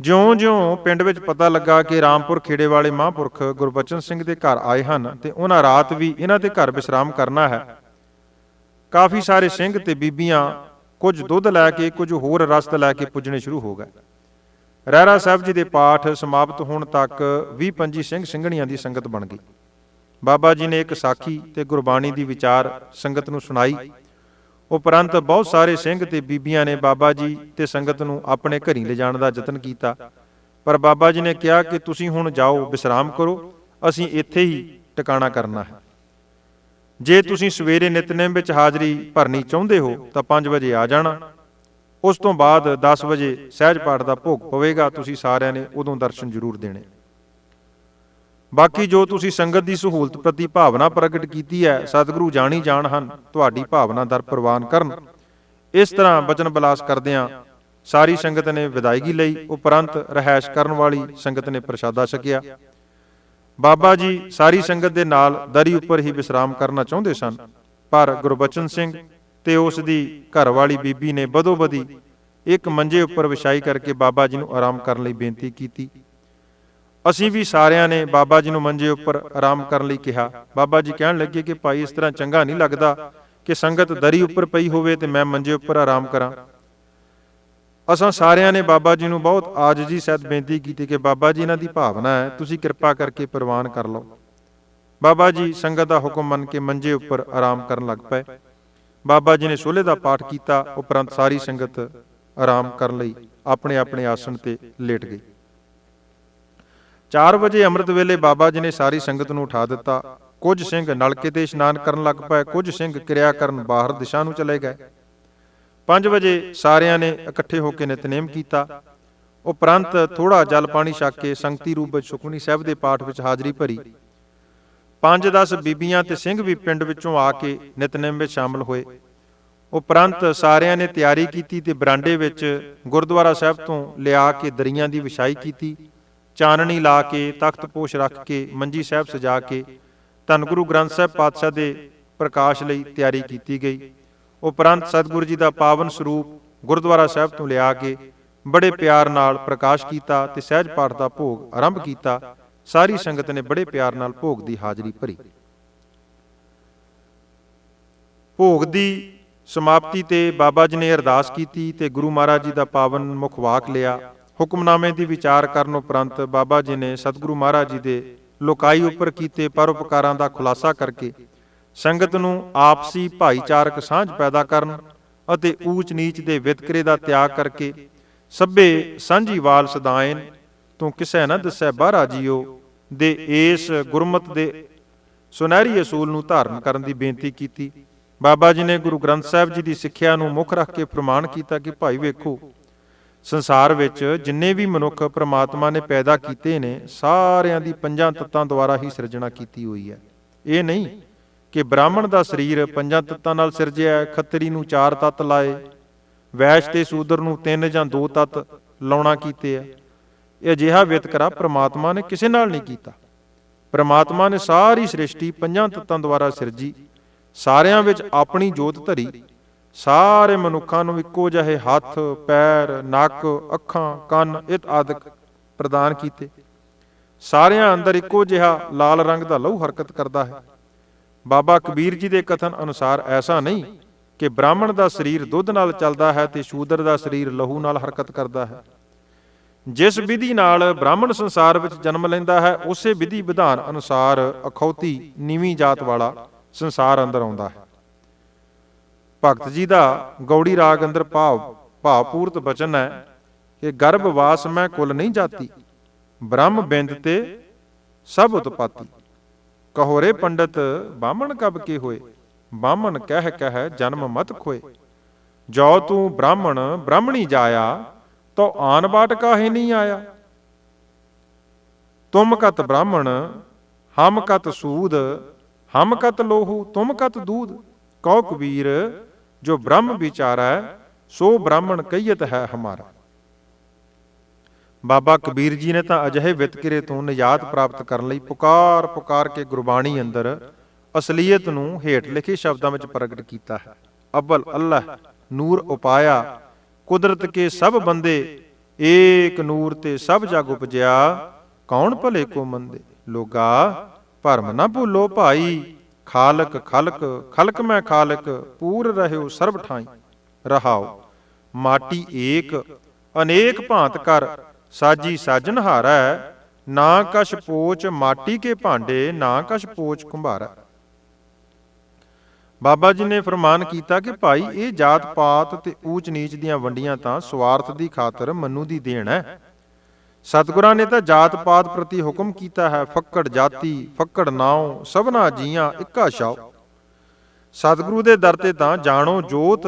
ਜਿਉਂ-ਜਿਉਂ ਪਿੰਡ ਵਿੱਚ ਪਤਾ ਲੱਗਾ ਕਿ ਰਾਮਪੁਰ ਖੇੜੇ ਵਾਲੇ ਮਹਾਂਪੁਰਖ ਗੁਰਬਚਨ ਸਿੰਘ ਦੇ ਘਰ ਆਏ ਹਨ ਤੇ ਉਹਨਾਂ ਰਾਤ ਵੀ ਇਹਨਾਂ ਦੇ ਘਰ ਵਿਸਰਾਮ ਕਰਨਾ ਹੈ। ਕਾਫੀ ਸਾਰੇ ਸਿੰਘ ਤੇ ਬੀਬੀਆਂ ਕੁਝ ਦੁੱਧ ਲੈ ਕੇ, ਕੁਝ ਹੋਰ ਰਸਤ ਲੈ ਕੇ ਪੁੱਜਣੇ ਸ਼ੁਰੂ ਹੋ ਗਏ। ਰਹਿਰਾ ਸਾਹਿਬ ਜੀ ਦੇ ਪਾਠ ਸਮਾਪਤ ਹੋਣ ਤੱਕ 20-25 ਸਿੰਘ ਸਿੰਘਣੀਆਂ ਦੀ ਸੰਗਤ ਬਣ ਗਈ। ਬਾਬਾ ਜੀ ਨੇ ਇੱਕ ਸਾਖੀ ਤੇ ਗੁਰਬਾਣੀ ਦੀ ਵਿਚਾਰ ਸੰਗਤ ਨੂੰ ਸੁਣਾਈ। ਉਪਰੰਤ ਬਹੁਤ ਸਾਰੇ ਸਿੰਘ ਤੇ ਬੀਬੀਆਂ ਨੇ ਬਾਬਾ ਜੀ ਤੇ ਸੰਗਤ ਨੂੰ ਆਪਣੇ ਘਰੀ ਲਿਜਾਣ ਦਾ ਯਤਨ ਕੀਤਾ। ਪਰ ਬਾਬਾ ਜੀ ਨੇ ਕਿਹਾ ਕਿ ਤੁਸੀਂ ਹੁਣ ਜਾਓ, ਵਿਸਰਾਮ ਕਰੋ, ਅਸੀਂ ਇੱਥੇ ਹੀ ਟਿਕਾਣਾ ਕਰਨਾ ਹੈ। ਜੇ ਤੁਸੀਂ ਸਵੇਰੇ ਨਿਤਨੇਮ ਵਿੱਚ ਹਾਜ਼ਰੀ ਭਰਨੀ ਚਾਹੁੰਦੇ ਹੋ ਤਾਂ 5 ਵਜੇ ਆ ਜਾਣਾ। ਉਸ ਤੋਂ ਬਾਅਦ 10 ਵਜੇ ਸਹਿਜ ਪਾਠ ਦਾ ਭੋਗ ਪਵੇਗਾ, ਤੁਸੀਂ ਸਾਰਿਆਂ ਨੇ ਉਦੋਂ ਦਰਸ਼ਨ ਜ਼ਰੂਰ ਦੇਣੇ। ਬਾਕੀ ਜੋ ਤੁਸੀਂ ਸੰਗਤ ਦੀ ਸਹੂਲਤ ਪ੍ਰਤੀ ਭਾਵਨਾ ਪ੍ਰਗਟ ਕੀਤੀ ਹੈ, ਸਤਿਗੁਰੂ ਜਾਣੀ ਜਾਣ ਹਨ, ਤੁਹਾਡੀ ਭਾਵਨਾ ਦਰ ਪ੍ਰਵਾਨ ਕਰਨ। ਇਸ ਤਰ੍ਹਾਂ ਬਚਨ ਬਲਾਸ ਕਰਦਿਆਂ ਸਾਰੀ ਸੰਗਤ ਨੇ ਵਿਦਾਇਗੀ ਲਈ, ਉਪਰੰਤ ਰਹਿائش ਕਰਨ ਵਾਲੀ ਸੰਗਤ ਨੇ ਪ੍ਰਸ਼ਾਦਾ ਛਕਿਆ। ਬਾਬਾ ਜੀ, ਸਾਰੀ ਸੰਗਤ ਦੇ ਨਾਲ ਦਰੀ ਉੱਪਰ ਹੀ ਵਿਸਰਾਮ ਕਰਨਾ ਚਾਹੁੰਦੇ ਸਨ, ਪਰ ਗੁਰਬਚਨ ਸਿੰਘ ਤੇ ਉਸ ਦੀ ਘਰ ਵਾਲੀ ਬੀਬੀ ਨੇ ਬਦੋ ਬਦੀ ਇੱਕ ਮੰਜੇ ਉੱਪਰ ਵਿਛਾਈ ਕਰਕੇ ਬਾਬਾ ਜੀ ਨੂੰ ਆਰਾਮ ਕਰਨ ਲਈ ਬੇਨਤੀ ਕੀਤੀ। ਅਸੀਂ ਵੀ ਸਾਰਿਆਂ ਨੇ ਬਾਬਾ ਜੀ ਨੂੰ ਮੰਜੇ ਉੱਪਰ ਆਰਾਮ ਕਰਨ ਲਈ ਕਿਹਾ। ਬਾਬਾ ਜੀ ਕਹਿਣ ਲੱਗੇ ਕਿ ਭਾਈ ਇਸ ਤਰ੍ਹਾਂ ਚੰਗਾ ਨਹੀਂ ਲੱਗਦਾ ਕਿ ਸੰਗਤ ਦਰੀ ਉੱਪਰ ਪਈ ਹੋਵੇ ਤੇ ਮੈਂ ਮੰਜੇ ਉੱਪਰ ਆਰਾਮ ਕਰਾਂ। ਅਸਾਂ ਸਾਰਿਆਂ ਨੇ ਬਾਬਾ ਜੀ ਨੂੰ ਬਹੁਤ ਆਜਜੀ ਸਹਿਤ ਬੇਨਤੀ ਕੀਤੀ ਕਿ ਬਾਬਾ ਜੀ ਇਹਨਾਂ ਦੀ ਭਾਵਨਾ ਹੈ, ਤੁਸੀਂ ਕਿਰਪਾ ਕਰਕੇ ਪ੍ਰਵਾਨ ਕਰ ਲਓ। ਬਾਬਾ ਜੀ ਸੰਗਤ ਦਾ ਹੁਕਮ ਮੰਨ ਕੇ ਮੰਜੇ ਉੱਪਰ ਆਰਾਮ ਕਰਨ ਲੱਗ ਪਏ। ਬਾਬਾ ਜੀ ਨੇ ਸੋਲੇ ਦਾ ਪਾਠ ਕੀਤਾ ਉਪਰੰਤ ਸਾਰੀ ਸੰਗਤ ਆਰਾਮ ਕਰਨ ਲਈ ਆਪਣੇ ਆਪਣੇ ਆਸਣ ਤੇ ਲੇਟ ਗਈ। 4 ਵਜੇ ਅੰਮ੍ਰਿਤ ਵੇਲੇ ਬਾਬਾ ਜੀ ਨੇ ਸਾਰੀ ਸੰਗਤ ਨੂੰ ਉਠਾ ਦਿੱਤਾ। ਕੁਝ ਸਿੰਘ ਨਲਕੇ ਤੇ ਇਸ਼ਨਾਨ ਕਰਨ ਲੱਗ ਪਏ, ਕੁਝ ਸਿੰਘ ਕਿਰਿਆ ਕਰਨ ਬਾਹਰ ਦਿਸ਼ਾ ਨੂੰ ਚਲੇ ਗਏ। 5 ਵਜੇ ਸਾਰਿਆਂ ਨੇ ਇਕੱਠੇ ਹੋ ਕੇ ਨਿਤਨੇਮ ਕੀਤਾ। ਉਪਰੰਤ ਥੋੜਾ ਜਲ ਪਾਣੀ ਛਕ ਕੇ ਸੰਗਤੀ ਰੂਪ ਵਿੱਚ ਸੁਖਮਨੀ ਸਾਹਿਬ ਦੇ ਪਾਠ ਵਿੱਚ ਹਾਜ਼ਰੀ ਭਰੀ। 5-10 ਬੀਬੀਆਂ ਤੇ ਸਿੰਘ ਵੀ ਪਿੰਡ ਵਿੱਚੋਂ ਆ ਕੇ ਨਿਤਨੇਮ ਵਿੱਚ ਸ਼ਾਮਲ ਹੋਏ। ਉਪਰੰਤ ਸਾਰਿਆਂ ਨੇ ਤਿਆਰੀ ਕੀਤੀ ਤੇ ਬਰਾਂਡੇ ਵਿੱਚ ਗੁਰਦੁਆਰਾ ਸਾਹਿਬ ਤੋਂ ਲਿਆ ਕੇ ਦਰੀਆਂ ਦੀ ਵਿਛਾਈ ਕੀਤੀ। ਚਾਨਣੀ ਲਾ ਕੇ, ਤਖਤ ਪੋਸ਼ ਰੱਖ ਕੇ, ਮੰਜੀ ਸਾਹਿਬ ਸਜਾ ਕੇ, ਧੰਨ ਗੁਰੂ ਗ੍ਰੰਥ ਸਾਹਿਬ ਪਾਤਸ਼ਾਹ ਦੇ ਪ੍ਰਕਾਸ਼ ਲਈ ਤਿਆਰੀ ਕੀਤੀ ਗਈ। ਉਪਰੰਤ ਸਤਿਗੁਰੂ ਜੀ ਦਾ ਪਾਵਨ ਸਰੂਪ ਗੁਰਦੁਆਰਾ ਸਾਹਿਬ ਤੋਂ ਲਿਆ ਕੇ ਬੜੇ ਪਿਆਰ ਨਾਲ ਪ੍ਰਕਾਸ਼ ਕੀਤਾ ਤੇ ਸਹਿਜ ਪਾਠ ਦਾ ਭੋਗ ਆਰੰਭ ਕੀਤਾ। ਸਾਰੀ ਸੰਗਤ ਨੇ ਬੜੇ ਪਿਆਰ ਨਾਲ ਭੋਗ ਦੀ ਹਾਜ਼ਰੀ ਭਰੀ। ਭੋਗ ਦੀ ਸਮਾਪਤੀ ਤੇ ਬਾਬਾ ਜੀ ਨੇ ਅਰਦਾਸ ਕੀਤੀ ਤੇ ਗੁਰੂ ਮਹਾਰਾਜ ਜੀ ਦਾ ਪਾਵਨ ਮੁਖਵਾਕ ਲਿਆ। ਹੁਕਮਨਾਮੇ ਦੀ ਵਿਚਾਰ ਕਰਨ ਉਪਰੰਤ ਬਾਬਾ ਜੀ ਨੇ ਸਤਿਗੁਰੂ ਮਹਾਰਾਜ ਜੀ ਦੇ ਲੋਕਾਈ ਉੱਪਰ ਕੀਤੇ ਪਰਉਪਕਾਰਾਂ ਦਾ ਖੁਲਾਸਾ ਕਰਕੇ ਸੰਗਤ ਨੂੰ ਆਪਸੀ ਭਾਈਚਾਰਕ ਸਾਂਝ ਪੈਦਾ ਕਰਨ ਅਤੇ ਊਚ ਨੀਚ ਦੇ ਵਿਤਕਰੇ ਦਾ ਤਿਆਗ ਕਰਕੇ ਸਭੇ ਸਾਂਝੀ ਵਾਲ ਸਦਾਇਨ ਤੂੰ ਕਿਸੈ ਨਾ ਦੱਸੈ ਬਾਹਰਾ ਜੀਓ। ਦੇ ਇਸ ਗੁਰਮਤ ਦੇ ਸੁਨਹਿਰੀ ਅਸੂਲ ਨੂੰ ਧਾਰਨ ਕਰਨ ਦੀ ਬੇਨਤੀ ਕੀਤੀ। ਬਾਬਾ ਜੀ ਨੇ ਗੁਰੂ ਗ੍ਰੰਥ ਸਾਹਿਬ ਜੀ ਦੀ ਸਿੱਖਿਆ ਨੂੰ ਮੁੱਖ ਰੱਖ ਕੇ ਪ੍ਰਮਾਣ ਕੀਤਾ ਕਿ ਭਾਈ ਵੇਖੋ, ਸੰਸਾਰ ਵਿੱਚ ਜਿੰਨੇ ਵੀ ਮਨੁੱਖ ਪ੍ਰਮਾਤਮਾ ਨੇ ਪੈਦਾ ਕੀਤੇ ਨੇ, ਸਾਰਿਆਂ ਦੀ ਪੰਜਾਂ ਤੱਤਾਂ ਦੁਆਰਾ ਹੀ ਸਿਰਜਣਾ ਕੀਤੀ ਹੋਈ ਹੈ। ਇਹ ਨਹੀਂ ਕਿ ਬ੍ਰਾਹਮਣ ਦਾ ਸਰੀਰ ਪੰਜਾਂ ਤੱਤਾਂ ਨਾਲ ਸਿਰਜਿਆ ਖੱਤਰੀ ਨੂੰ ਚਾਰ ਤੱਤ ਲਾਏ, ਵੈਸ਼ ਤੇ ਸੂਦਰ ਨੂੰ ਤਿੰਨ ਜਾਂ ਦੋ ਤੱਤ ਲਾਉਣਾ ਕੀਤੇ ਆ ਇਹ ਅਜਿਹਾ ਵਿਤਕਰਾ ਪ੍ਰਮਾਤਮਾ ਨੇ ਕਿਸੇ ਨਾਲ ਨਹੀਂ ਕੀਤਾ। ਪ੍ਰਮਾਤਮਾ ਨੇ ਸਾਰੀ ਸ੍ਰਿਸ਼ਟੀ ਪੰਜਾਂ ਤੱਤਾਂ ਦੁਆਰਾ ਸਿਰਜੀ। ਸਾਰਿਆਂ ਵਿੱਚ ਆਪਣੀ ਜੋਤ ਧਰੀ। ਸਾਰੇ ਮਨੁੱਖਾਂ ਨੂੰ ਇੱਕੋ ਜਿਹੇ ਹੱਥ, ਪੈਰ, ਨੱਕ, ਅੱਖਾਂ, ਕੰਨ, ਇਤ ਆਦਿਕ ਪ੍ਰਦਾਨ ਕੀਤੇ। ਸਾਰਿਆਂ ਅੰਦਰ ਇੱਕੋ ਜਿਹਾ ਲਾਲ ਰੰਗ ਦਾ ਲਹੂ ਹਰਕਤ ਕਰਦਾ ਹੈ। ਬਾਬਾ ਕਬੀਰ ਜੀ ਦੇ ਕਥਨ ਅਨੁਸਾਰ ਐਸਾ ਨਹੀਂ ਕਿ ਬ੍ਰਾਹਮਣ ਦਾ ਸਰੀਰ ਦੁੱਧ ਨਾਲ ਚੱਲਦਾ ਹੈ ਤੇ ਸ਼ੂਦਰ ਦਾ ਸਰੀਰ ਲਹੂ ਨਾਲ ਹਰਕਤ ਕਰਦਾ ਹੈ। ਜਿਸ ਵਿਧੀ ਨਾਲ ਬ੍ਰਾਹਮਣ ਸੰਸਾਰ ਵਿੱਚ ਜਨਮ ਲੈਂਦਾ ਹੈ, ਉਸੇ ਵਿਧੀ ਵਿਧਾਨ ਅਨੁਸਾਰ ਅਖੌਤੀ ਨੀਵੀਂ ਜਾਤ ਵਾਲਾ ਸੰਸਾਰ ਅੰਦਰ ਆਉਂਦਾ ਹੈ। ਭਗਤ ਜੀ ਦਾ ਗੌੜੀ ਰਾਗ ਅੰਦਰ ਭਾਵ, ਭਾਵਪੂਰਤ ਬਚਨ ਹੈ ਕਿ ਗਰਭਵਾਸ ਮੈਂ ਕੁਲ ਨਹੀਂ ਜਾਤੀ, ਬ੍ਰਹਮ ਬਿੰਦ ਤੇ ਸਭ ਉਤਪਾਤੀ। ਕਹੋਰੇ ਪੰਡਤ, ਬਾਹਮਣ ਕਬ ਕੇ ਹੋਏ? ਬਾਹਮਣ ਕਹਿ ਕਹਿ ਜਨਮ ਮਤ ਖੋਏ? ਜੋ ਤੂੰ ਬ੍ਰਾਹਮਣ, ਬ੍ਰਾਹਮਣੀ ਜਾਇਆ ਤੋ ਆਨ ਬਾਟ ਕਾਹੇ ਨਹੀਂ ਆਇਆ? ਤੁਮ ਕਤ ਬ੍ਰਾਹਮਣ, ਹਮ ਕਤ ਸੂਦ, ਹਮ ਕਤ ਲੋਹੂ, ਤੁਮ ਕਤ ਦੂਧ ਕਉ ਕਬੀਰ ਜੋ ਬ੍ਰਹਮ ਵਿਚਾਰੈ, ਸੋ ਬ੍ਰਾਹਮਣ ਕਹੀਤ ਹੈ ਹਮਾਰਾ। ਬਾਬਾ ਕਬੀਰ ਜੀ ਨੇ ਤਾਂ ਅਜਿਹੇ ਵਿਤਕਰੇ ਤੋਂ ਨਿਜਾਤ ਪ੍ਰਾਪਤ ਕਰਨ ਲਈ ਪੁਕਾਰ ਪੁਕਾਰ ਕੇ ਗੁਰਬਾਣੀ ਅੰਦਰ ਅਸਲੀਅਤ ਨੂੰ ਹੇਠ ਲਿਖੇ ਸ਼ਬਦਾਂ ਵਿੱਚ ਪ੍ਰਗਟ ਕੀਤਾ ਹੈ। ਅਬਲ ਅੱਲਾਹ, ਨੂਰ ਉਪਾਇਆ ਕੁਦਰਤ ਕੇ ਸਭ ਬੰਦੇ, ਏਕ ਨੂਰ ਤੇ ਸਭ ਜਗ ਉਪਜਿਆ, ਕੌਣ ਭਲੇ ਕੋ ਮੰਦੇ? ਲੋਗਾ, ਭਰਮ ਨਾ ਭੁੱਲੋ ਭਾਈ, ਖਾਲਕ ਖਲਕ ਖਲਕ ਮੈਂ ਖਾਲਕ, ਪੂਰ ਰਹਿਓ ਸਰਬ ਠਾਈ। ਰਹਾਓ, ਮਾਟੀ ਏਕ, ਅਨੇਕ ਭਾਂਤ ਕਰ, ਸਾਜੀ ਸਾਜਨ ਹਾਰੈ, ਨਾ ਕਛ ਪੋਚ ਮਾਟੀ ਕੇ ਭਾਂਡੇ, ਨਾ ਕਛ ਪੋਚ ਕੁੰਭਾਰਾ ਬਾਬਾ ਜੀ ਨੇ ਫਰਮਾਨ ਕੀਤਾ ਕਿ ਭਾਈ, ਇਹ ਜਾਤ ਪਾਤ ਤੇ ਊਚ ਨੀਚ ਦੀਆਂ ਵੰਡੀਆਂ ਤਾਂ ਸਵਾਰਥ ਦੀ ਖਾਤਰ ਮਨੂ ਦੀ ਦੇਣ ਹੈ। ਸਤਿਗੁਰਾਂ ਨੇ ਤਾਂ ਜਾਤ ਪਾਤ ਪ੍ਰਤੀ ਹੁਕਮ ਕੀਤਾ ਹੈ, ਫੱਕੜ ਜਾਤੀ, ਫੱਕੜ ਨਾਉ, ਸਭਨਾ ਜੀਆਂ, ਇੱਕਾ ਛਾਓ ਸਤਿਗੁਰੂ ਦੇ ਦਰ ਤੇ ਤਾਂ ਜਾਣੋ ਜੋਤ,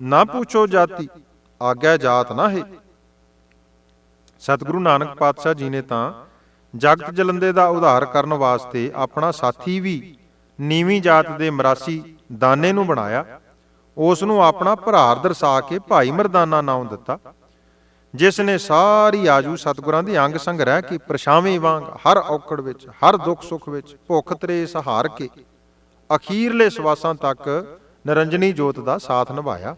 ਨਾ ਪੁੱਛੋ ਜਾਤੀ, ਆਗਿਆ ਜਾਤ ਨਾ ਹੈ। ਸਤਿਗੁਰੂ ਨਾਨਕ ਪਾਤਸ਼ਾਹ ਜੀ ਨੇ ਤਾਂ ਜਗਤ ਜਲੰਦੇ ਦਾ ਉਧਾਰ ਕਰਨ ਵਾਸਤੇ ਆਪਣਾ ਸਾਥੀ ਵੀ ਨੀਵੀਂ ਜਾਤ ਦੇ ਮਰਾਸੀ ਦਾਨੇ ਨੂੰ ਬਣਾਇਆ। ਉਸ ਨੂੰ ਆਪਣਾ ਭਰਾਰ ਦਰਸਾ ਕੇ ਭਾਈ ਮਰਦਾਨਾ ਨਾਮ ਦਿੱਤਾ। ਜਿਸ ਨੇ ਸਾਰੀ ਆਜੂ ਸਤਿਗੁਰਾਂ ਦੀ ਅੰਗ ਸੰਗ ਰਹਿ ਕੇ ਪ੍ਰਸ਼ਾਵੇਂ ਵਾਂਗ ਹਰ ਔਕੜ ਵਿੱਚ, ਹਰ ਦੁੱਖ ਸੁੱਖ ਵਿੱਚ ਭੁੱਖ ਤ੍ਰੇਸ ਹਾਰ ਕੇ ਅਖੀਰਲੇ ਸਵਾਸਾਂ ਤੱਕ ਨਰੰਜਨੀ ਜੋਤ ਦਾ ਸਾਥ ਨਿਭਾਇਆ।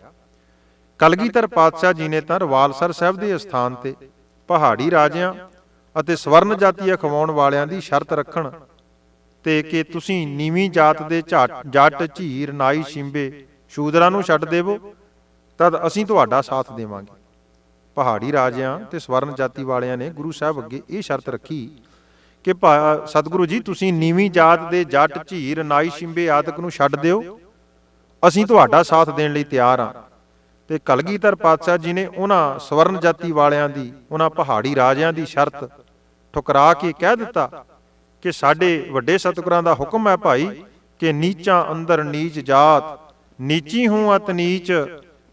ਕਲਗੀਧਰ ਪਾਤਸ਼ਾਹ ਜੀ ਨੇ ਤਾਂ ਰਵਾਲਸਰ ਸਾਹਿਬ ਦੇ ਸਥਾਨ ਤੇ ਪਹਾੜੀ ਰਾਜਿਆਂ ਅਤੇ ਸਵਰਨ ਜਾਤੀ ਅਖਵਾਉਣ ਵਾਲਿਆਂ ਦੀ ਸ਼ਰਤ ਰੱਖਣ ਤੇ ਕਿ ਤੁਸੀਂ ਨੀਵੀਂ ਜਾਤ ਦੇ ਝਾਟ- ਜੱਟ ਝੀਰ ਨਾਈ ਸ਼ਿੰਬੇ ਸ਼ੂਦਰਾਂ ਨੂੰ ਛੱਡ ਦੇਵੋ, ਤਦ ਅਸੀਂ ਤੁਹਾਡਾ ਸਾਥ ਦੇਵਾਂਗੇ। ਪਹਾੜੀ ਰਾਜਿਆਂ ਤੇ ਸਵਰਨ ਜਾਤੀ ਵਾਲਿਆਂ ਨੇ ਗੁਰੂ ਸਾਹਿਬ ਅੱਗੇ ਇਹ ਸ਼ਰਤ ਰੱਖੀ ਕਿ ਭਾ- ਸਤਿਗੁਰੂ ਜੀ, ਤੁਸੀਂ ਨੀਵੀਂ ਜਾਤ ਦੇ ਜੱਟ ਝੀਰ ਨਾਈ ਸ਼ਿੰਬੇ ਆਦਿਕ ਨੂੰ ਛੱਡ ਦਿਓ। ਅਸੀਂ ਤੁਹਾਡਾ ਸਾਥ ਦੇਣ ਲਈ ਤਿਆਰ ਹਾਂ। ਤੇ ਕਲਗੀਧਰ ਪਾਤਸ਼ਾਹ ਜੀ ਨੇ ਉਹਨਾਂ ਸਵਰਨ ਜਾਤੀ ਵਾਲਿਆਂ ਦੀ, ਉਹਨਾਂ ਪਹਾੜੀ ਰਾਜਿਆਂ ਦੀ ਸ਼ਰਤ ਠੁਕਰਾ ਕੇ ਕਹਿ ਦਿੱਤਾ ਕਿ ਸਾਡੇ ਵੱਡੇ ਸਤਿਗੁਰਾਂ ਦਾ ਹੁਕਮ ਹੈ ਭਾਈ ਕਿ ਨੀਚਾਂ ਅੰਦਰ ਨੀਚ ਜਾਤ, ਨੀਚੀ ਹੂੰ ਅਤ ਨੀਚ,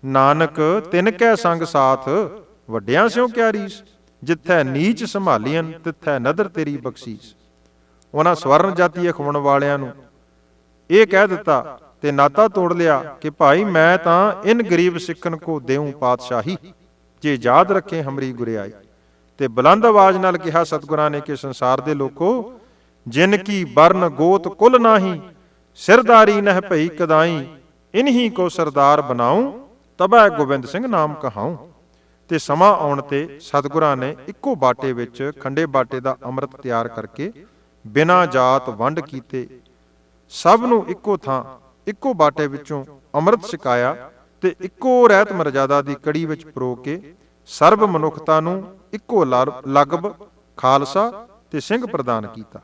ਨਾਨਕ ਤਿਨ ਕੈ ਸੰਗ ਸਾਥ, ਵੱਡਿਆਂ ਸਿਓ ਕਿਆ ਜਿੱਥੈ ਨੀਚ ਸੰਭਾਲੀਆਂ ਤਿੱਥੈ ਨਦਰ ਤੇਰੀ ਬਖਸ਼ੀਸ। ਉਹਨਾਂ ਸਵਰਨ ਜਾਤੀ ਅਖਵਾਉਣ ਵਾਲਿਆਂ ਨੂੰ ਇਹ ਕਹਿ ਦਿੱਤਾ ਤੇ ਨਾਤਾ ਤੋੜ ਲਿਆ ਕਿ ਭਾਈ ਮੈਂ ਤਾਂ ਇਨ ਗਰੀਬ ਸਿੱਖਣ ਕੋ ਦੇਉ ਪਾਤਸ਼ਾਹੀ, ਜੇ ਯਾਦ ਰੱਖੇ ਹਮਰੀ ਗੁਰਿਆਈ। ਤੇ ਬੁਲੰਦ ਆਵਾਜ਼ ਨਾਲ ਕਿਹਾ ਸਤਿਗੁਰਾਂ ਨੇ ਕਿ ਸੰਸਾਰ ਦੇ ਲੋਕੋ ਜਿਨ ਕੀ ਬਰਨ ਗੋਤ ਕੁਲ ਨਾਹੀ, ਸਿਰਦਾਰੀ ਨਹਿ ਭਈ ਕਦਾਈ, ਇਨਹੀ ਕੋ ਸਰਦਾਰ ਬਣਾਉ, ਤਬੈ ਗੋਬਿੰਦ ਸਿੰਘ ਨਾਮ ਕਹਾਉ। ਤੇ ਸਮਾਂ ਆਉਣ ਤੇ ਸਤਿਗੁਰਾਂ ਨੇ ਇੱਕੋ ਬਾਟੇ ਵਿੱਚ ਖੰਡੇ ਬਾਟੇ ਦਾ ਅੰਮ੍ਰਿਤ ਤਿਆਰ ਕਰਕੇ ਬਿਨਾਂ ਜਾਤ ਵੰਡ ਕੀਤੇ ਸਭ ਨੂੰ ਇੱਕੋ ਥਾਂ, ਇੱਕੋ ਬਾਟੇ ਵਿੱਚੋਂ ਅੰਮ੍ਰਿਤ ਛਕਾਇਆ ਤੇ ਇੱਕੋ ਰਹਿਤ ਮਰਜ਼ਾਦਾ ਦੀ ਕੜੀ ਵਿੱਚ ਪਰੋ ਕੇ ਸਰਬ ਮਨੁੱਖਤਾ ਨੂੰ ਇੱਕੋ ਲਗਬ, ਖਾਲਸਾ ਤੇ ਸਿੰਘ ਪ੍ਰਦਾਨ ਕੀਤਾ।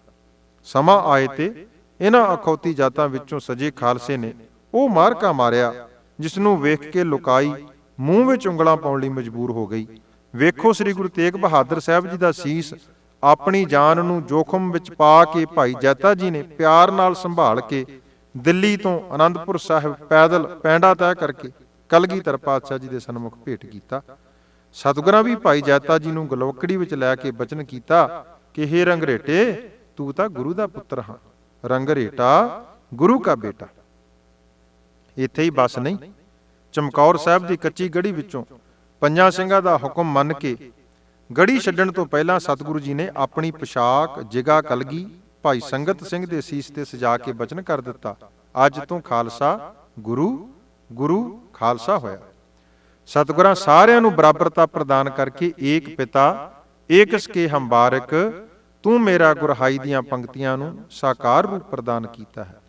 ਸਮਾਂ ਆਏ ਤੇ ਇਹਨਾਂ ਅਖੌਤੀ ਜਾਤਾਂ ਵਿੱਚੋਂ ਸਜੇ ਖਾਲਸੇ ਨੇ ਉਹ ਮਾਰਕਾ ਮਾਰਿਆ ਜਿਸ ਨੂੰ ਵੇਖ ਕੇ ਲੁਕਾਈ, ਮੂੰਹ ਵਿੱਚ ਉਂਗਲਾਂ ਪਾਉਣ ਲਈ ਮਜਬੂਰ ਹੋ ਗਈ। ਵੇਖੋ ਸ੍ਰੀ ਗੁਰੂ ਤੇਗ ਬਹਾਦਰ ਸਾਹਿਬ ਜੀ ਦਾ ਸੀਸ, ਆਪਣੀ ਜਾਨ ਨੂੰ ਜੋਖਮ ਵਿੱਚ ਪਾ ਕੇ ਭਾਈ ਜੈਤਾ ਜੀ ਨੇ ਪਿਆਰ ਨਾਲ ਸੰਭਾਲ ਕੇ ਦਿੱਲੀ ਤੋਂ ਆਨੰਦਪੁਰ ਸਾਹਿਬ ਪੈਦਲ ਪੈਂਡਾ ਤੈਅ ਕਰਕੇ ਕਲਗੀਧਰ ਪਾਤਸ਼ਾਹ ਜੀ ਦੇ ਸਨਮੁਖ ਭੇਟ ਕੀਤਾ। ਸਤਿਗੁਰਾਂ ਵੀ ਭਾਈ ਜੈਤਾ ਜੀ ਨੂੰ ਗਲੋਕੜੀ ਵਿੱਚ ਲੈ ਕੇ ਬਚਨ ਕੀਤਾ ਕਿ, ਹੇ ਰੰਗਰੇਟੇ ਤੂੰ ਤਾਂ ਗੁਰੂ ਦਾ ਪੁੱਤਰ ਹਾਂ। ਰੰਗਰੇਟਾ ਗੁਰੂ ਕਾ ਬੇਟਾ। ਇੱਥੇ ਹੀ ਬਸ ਨਹੀਂ। ਚਮਕੌਰ ਸਾਹਿਬ ਦੀ ਕੱਚੀ ਗੜੀ ਵਿੱਚੋਂ ਪੰਜਾਂ ਸਿੰਘਾਂ ਦਾ ਹੁਕਮ ਮੰਨ ਕੇ ਗੜੀ ਛੱਡਣ ਤੋਂ ਪਹਿਲਾਂ ਸਤਿਗੁਰੂ ਜੀ ਨੇ ਆਪਣੀ ਪੋਸ਼ਾਕ, ਜਿਗਾ, ਕਲਗੀ ਭਾਈ ਸੰਗਤ ਸਿੰਘ ਦੇ ਸੀਸ ਤੇ ਸਜਾ ਕੇ ਬਚਨ ਕਰ ਦਿੱਤਾ। ਅੱਜ ਤੋਂ ਖਾਲਸਾ ਗੁਰੂ ਗੁਰੂ ਖਾਲਸਾ ਹੋਇਆ। ਸਤਿਗੁਰਾਂ ਸਾਰਿਆਂ ਨੂੰ ਬਰਾਬਰਤਾ ਪ੍ਰਦਾਨ ਕਰਕੇ ਏਕ ਪਿਤਾ, ਏਕਸ ਕੇ ਹੰਬਾਰਕ ਤੂੰ ਮੇਰਾ ਗੁਰਹਾਈ ਦੀਆਂ ਪੰਕਤੀਆਂ ਨੂੰ ਸਾਕਾਰ ਰੂਪ ਪ੍ਰਦਾਨ ਕੀਤਾ ਹੈ।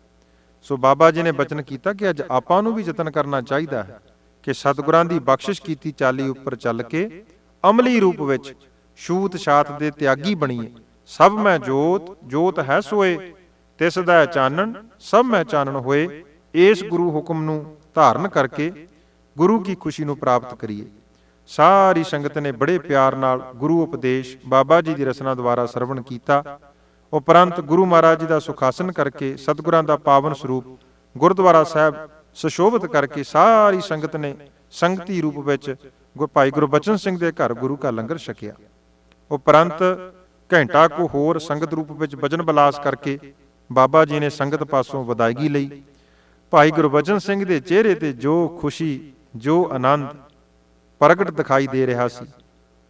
ਸੋ ਬਾਬਾ ਜੀ ਨੇ ਬਚਨ ਕੀਤਾ ਕਿ ਅੱਜ ਆਪਾਂ ਨੂੰ ਵੀ ਯਤਨ ਕਰਨਾ ਚਾਹੀਦਾ ਹੈ ਕਿ ਸਤਿਗੁਰਾਂ ਦੀ ਬਖਸ਼ਿਸ਼ ਕੀਤੀ ਚਾਲੀ ਉੱਪਰ ਚੱਲ ਕੇ ਅਮਲੀ ਰੂਪ ਵਿੱਚ ਛੂਤ ਛਾਤ ਦੇ ਤਿਆਗੀ ਬਣੀਏ। ਸਭ ਮੈਂ ਜੋਤ ਜੋਤ ਹੈ ਸੋਏ, ਤਿਸ ਦਾ ਚਾਨਣ, ਸਭ ਮੈਂ ਚਾਨਣ ਹੋਏ, ਇਸ ਗੁਰੂ ਹੁਕਮ ਨੂੰ ਧਾਰਨ ਕਰਕੇ ਗੁਰੂ ਕੀ ਖੁਸ਼ੀ ਨੂੰ ਪ੍ਰਾਪਤ ਕਰੀਏ। ਸਾਰੀ ਸੰਗਤ ਨੇ ਬੜੇ ਪਿਆਰ ਨਾਲ ਗੁਰੂ ਉਪਦੇਸ਼ ਬਾਬਾ ਜੀ ਦੀ ਰਸਨਾ ਦੁਆਰਾ ਸਰਵਣ ਕੀਤਾ। ਉਪਰੰਤ ਗੁਰੂ ਮਹਾਰਾਜ ਜੀ ਦਾ ਸੁਖਾਸਨ ਕਰਕੇ ਸਤਿਗੁਰਾਂ ਦਾ ਪਾਵਨ ਸਰੂਪ ਗੁਰਦੁਆਰਾ ਸਾਹਿਬ ਸੁਸ਼ੋਭਿਤ ਕਰਕੇ ਸਾਰੀ ਸੰਗਤ ਨੇ ਸੰਗਤੀ ਰੂਪ ਵਿੱਚ ਗੁਰ ਭਾਈ ਗੁਰਬਚਨ ਸਿੰਘ ਦੇ ਘਰ ਗੁਰੂ ਕਾ ਲੰਗਰ ਛਕਿਆ। ਉਪਰੰਤ ਘੰਟਾ ਕੋ ਹੋਰ ਸੰਗਤ ਰੂਪ ਵਿੱਚ ਭਜਨ ਬਲਾਸ ਕਰਕੇ ਬਾਬਾ ਜੀ ਨੇ ਸੰਗਤ ਪਾਸੋਂ ਵਿਦਾਇਗੀ ਲਈ। ਭਾਈ ਗੁਰਬਚਨ ਸਿੰਘ ਦੇ ਚਿਹਰੇ ਤੇ ਜੋ ਖੁਸ਼ੀ, ਜੋ ਆਨੰਦ ਪ੍ਰਗਟ ਦਿਖਾਈ ਦੇ ਰਿਹਾ ਸੀ।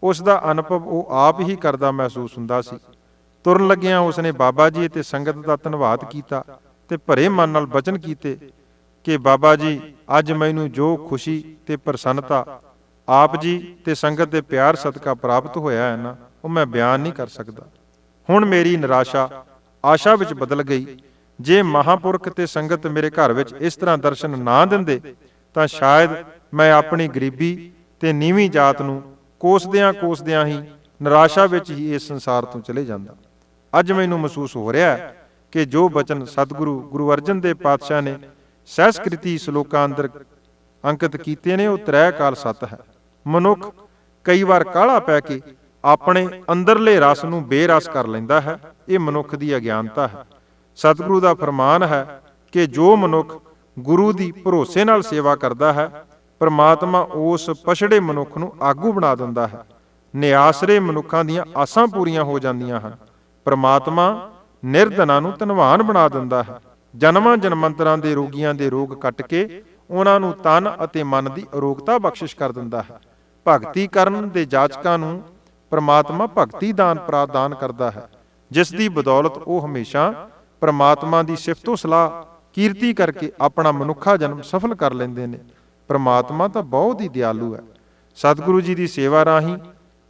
ਉਸ ਦਾ ਅਨੁਭਵ ਉਹ ਆਪ ਹੀ ਕਰਦਾ ਮਹਿਸੂਸ ਹੁੰਦਾ ਸੀ। ਤੁਰਨ ਲੱਗਿਆਂ ਉਸਨੇ ਬਾਬਾ ਜੀ ਅਤੇ ਸੰਗਤ ਦਾ ਧੰਨਵਾਦ ਕੀਤਾ ਤੇ ਭਰੇ ਮਨ ਨਾਲ ਬਚਨ ਕੀਤੇ ਕਿ ਬਾਬਾ ਜੀ, ਅੱਜ ਮੈਨੂੰ ਜੋ ਖੁਸ਼ੀ ਤੇ ਪ੍ਰਸੰਨਤਾ ਆਪ ਜੀ ਤੇ ਸੰਗਤ ਦੇ ਪਿਆਰ ਸਦਕਾ ਪ੍ਰਾਪਤ ਹੋਇਆ ਹੈ ਨਾ, ਉਹ ਮੈਂ ਬਿਆਨ ਨਹੀਂ ਕਰ ਸਕਦਾ। ਹੁਣ ਮੇਰੀ ਨਿਰਾਸ਼ਾ ਆਸ਼ਾ ਵਿੱਚ ਬਦਲ ਗਈ। ਜੇ ਮਹਾਪੁਰਖ ਤੇ ਸੰਗਤ ਮੇਰੇ ਘਰ ਵਿੱਚ ਇਸ ਤਰ੍ਹਾਂ ਦਰਸ਼ਨ ਨਾ ਦਿੰਦੇ, ਤਾਂ ਸ਼ਾਇਦ ਮੈਂ ਆਪਣੀ ਗਰੀਬੀ ਤੇ ਨੀਵੀਂ ਜਾਤ ਨੂੰ ਕੋਸਦਿਆਂ ਕੋਸਦਿਆਂ ਹੀ ਨਿਰਾਸ਼ਾ ਵਿੱਚ ਹੀ ਇਸ ਸੰਸਾਰ ਤੋਂ ਚਲੇ ਜਾਂਦਾ। ਅੱਜ ਮੈਨੂੰ ਮਹਿਸੂਸ ਹੋ ਰਿਹਾ ਹੈ ਕਿ ਜੋ ਬਚਨ ਸਤਿਗੁਰੂ ਗੁਰੂ ਅਰਜਨ ਦੇਵ ਪਾਤਸ਼ਾਹ ਨੇ ਸਹਿਸਕ੍ਰਿਤੀ ਸ਼ਲੋਕਾਂ ਅੰਦਰ ਅੰਕਿਤ ਕੀਤੇ ਨੇ, ਉਹ ਤ੍ਰੈ ਕਾਲ ਸਤ ਹੈ। ਮਨੁੱਖ ਕਈ ਵਾਰ ਕਾਹਲਾ ਪੈ ਕੇ ਆਪਣੇ ਅੰਦਰਲੇ ਰਸ ਨੂੰ ਬੇਰਸ ਕਰ ਲੈਂਦਾ ਹੈ। ਇਹ ਮਨੁੱਖ ਦੀ ਅਗਿਆਨਤਾ ਹੈ। ਸਤਿਗੁਰੂ ਦਾ ਫਰਮਾਨ ਹੈ ਕਿ ਜੋ ਮਨੁੱਖ ਗੁਰੂ ਦੀ ਭਰੋਸੇ ਨਾਲ ਸੇਵਾ ਕਰਦਾ ਹੈ ਪਰਮਾਤਮਾ ਉਸ ਪਛੜੇ ਮਨੁੱਖ ਨੂੰ ਆਗੂ ਬਣਾ ਦਿੰਦਾ ਹੈ। ਨਿਆਸਰੇ ਮਨੁੱਖਾਂ ਦੀਆਂ ਆਸਾਂ ਪੂਰੀਆਂ ਹੋ ਜਾਂਦੀਆਂ ਹਨ। ਪਰਮਾਤਮਾ ਨਿਰਧਨਾਂ ਨੂੰ ਧਨਵਾਨ ਬਣਾ ਦਿੰਦਾ ਹੈ। ਜਨਮਾਂ ਜਨਮੰਤਰਾਂ ਦੇ ਰੋਗੀਆਂ ਦੇ ਰੋਗ ਕੱਟ ਕੇ ਉਹਨਾਂ ਨੂੰ ਤਨ ਅਤੇ ਮਨ ਦੀ ਅਰੋਗਤਾ ਬਖਸ਼ਿਸ਼ ਕਰ ਦਿੰਦਾ ਹੈ। ਭਗਤੀ ਕਰਨ ਦੇ ਜਾਚਕਾਂ ਨੂੰ ਪਰਮਾਤਮਾ ਭਗਤੀ ਦਾਨ ਪ੍ਰਦਾਨ ਕਰਦਾ ਹੈ। ਜਿਸ ਦੀ ਬਦੌਲਤ ਉਹ ਹਮੇਸ਼ਾ ਪ੍ਰਮਾਤਮਾ ਦੀ ਸਿਫਤੋ ਸਲਾਹ ਕੀਰਤੀ ਕਰਕੇ ਆਪਣਾ ਮਨੁੱਖਾ ਜਨਮ ਸਫਲ ਕਰ ਲੈਂਦੇ ਨੇ। ਪ੍ਰਮਾਤਮਾ ਤਾਂ ਬਹੁਤ ਹੀ ਦਿਆਲੂ ਹੈ। ਸਤਿਗੁਰੂ ਜੀ ਦੀ ਸੇਵਾ ਰਾਹੀਂ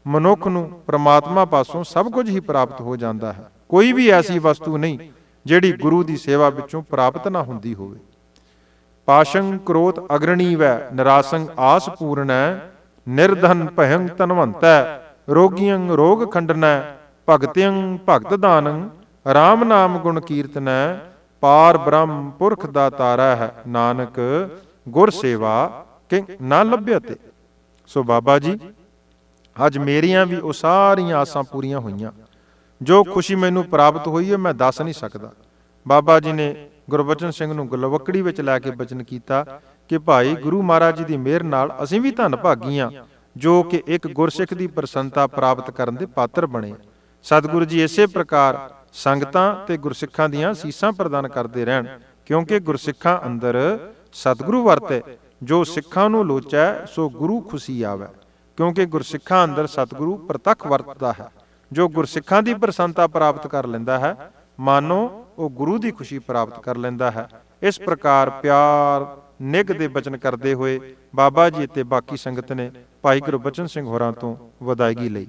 ਮਨੁੱਖ ਨੂੰ ਪ੍ਰਮਾਤਮਾ ਪਾਸੋਂ ਸਭ ਕੁਝ ਹੀ ਪ੍ਰਾਪਤ ਹੋ ਜਾਂਦਾ ਹੈ। ਕੋਈ ਵੀ ਐਸੀ ਵਸਤੂ ਨਹੀਂ ਜਿਹੜੀ ਗੁਰੂ ਦੀ ਸੇਵਾ ਵਿੱਚੋਂ ਪ੍ਰਾਪਤ ਨਾ ਹੁੰਦੀ ਹੋਵੇ। ਪਾਸ਼ੰ ਕ੍ਰੋਧ ਅਗਰਣੀ ਵੈ ਨਿਰਾਸੰ ਆਸ ਪੂਰਣੈ ਨਿਰਧਨ ਭਯੰ ਤਨਵੰਤੈ ਰੋਗੀਆਂ ਰੋਗ ਖੰਡਨੈ ਭਗਤਿਯੰ ਭਗਤ ਦਾਨੰ RAM ਨਾਮ ਗੁਣ ਕੀਰਤਨੈ ਪਾਰ ਬ੍ਰਹਮ ਪੁਰਖ ਦਾ ਤਾਰਾ ਹੈ। ਨਾਨਕ ਗੁਰ ਸੇਵਾ ਕਿ ਨਾ ਲੱਭਿਅਤੇ ਸੋ ਬਾਬਾ ਜੀ, ਅੱਜ ਮੇਰੀਆਂ ਵੀ ਉਹ ਸਾਰੀਆਂ ਆਸਾਂ ਪੂਰੀਆਂ ਹੋਈਆਂ। ਜੋ ਖੁਸ਼ੀ ਮੈਨੂੰ ਪ੍ਰਾਪਤ ਹੋਈ ਹੈ, ਮੈਂ ਦੱਸ ਨਹੀਂ ਸਕਦਾ। ਬਾਬਾ ਜੀ ਨੇ ਗੁਰਬਚਨ ਸਿੰਘ ਨੂੰ ਗਲਵਕੜੀ ਵਿੱਚ ਲੈ ਕੇ ਬਚਨ ਕੀਤਾ ਕਿ ਭਾਈ ਗੁਰੂ ਮਹਾਰਾਜ ਜੀ ਦੀ ਮਿਹਰ ਨਾਲ ਅਸੀਂ ਵੀ ਧੰਨ ਭਾਗੀਆਂ, ਜੋ ਕਿ ਇੱਕ ਗੁਰਸਿੱਖ ਦੀ ਪ੍ਰਸੰਨਤਾ ਪ੍ਰਾਪਤ ਕਰਨ ਦੇ ਪਾਤਰ ਬਣੇ। ਸਤਿਗੁਰੂ ਜੀ ਇਸੇ ਪ੍ਰਕਾਰ ਸੰਗਤਾਂ ਤੇ ਗੁਰਸਿੱਖਾਂ ਦੀਆਂ ਸੀਸਾਂ ਪ੍ਰਦਾਨ ਕਰਦੇ ਰਹਿਣ, ਕਿਉਂਕਿ ਗੁਰਸਿੱਖਾਂ ਅੰਦਰ ਸਤਿਗੁਰੂ ਵਰਤੈ, ਜੋ ਸਿੱਖਾਂ ਨੂੰ ਲੋਚੈ, ਸੋ ਗੁਰੂ ਖੁਸ਼ੀ ਆਵੇ। ਕਿਉਂਕਿ ਗੁਰਸਿੱਖਾਂ ਅੰਦਰ ਸਤਿਗੁਰੂ ਪ੍ਰਤੱਖ ਵਰਤਦਾ ਹੈ। ਜੋ ਗੁਰਸਿੱਖਾਂ ਦੀ ਪ੍ਰਸੰਨਤਾ ਪ੍ਰਾਪਤ ਕਰ ਲੈਂਦਾ ਹੈ, ਮਾਨੋ, ਉਹ ਗੁਰੂ ਦੀ ਖੁਸ਼ੀ ਪ੍ਰਾਪਤ ਕਰ ਲੈਂਦਾ ਹੈ। ਇਸ ਪ੍ਰਕਾਰ ਪਿਆਰ, ਨਿੱਘ ਦੇ ਬਚਨ ਕਰਦੇ ਹੋਏ ਬਾਬਾ ਜੀ ਤੇ ਬਾਕੀ ਸੰਗਤ ਨੇ ਭਾਈ ਗੁਰਬਚਨ ਸਿੰਘ ਹੋਰਾਂ ਤੋਂ ਵਿਦਾਇਗੀ ਲਈ।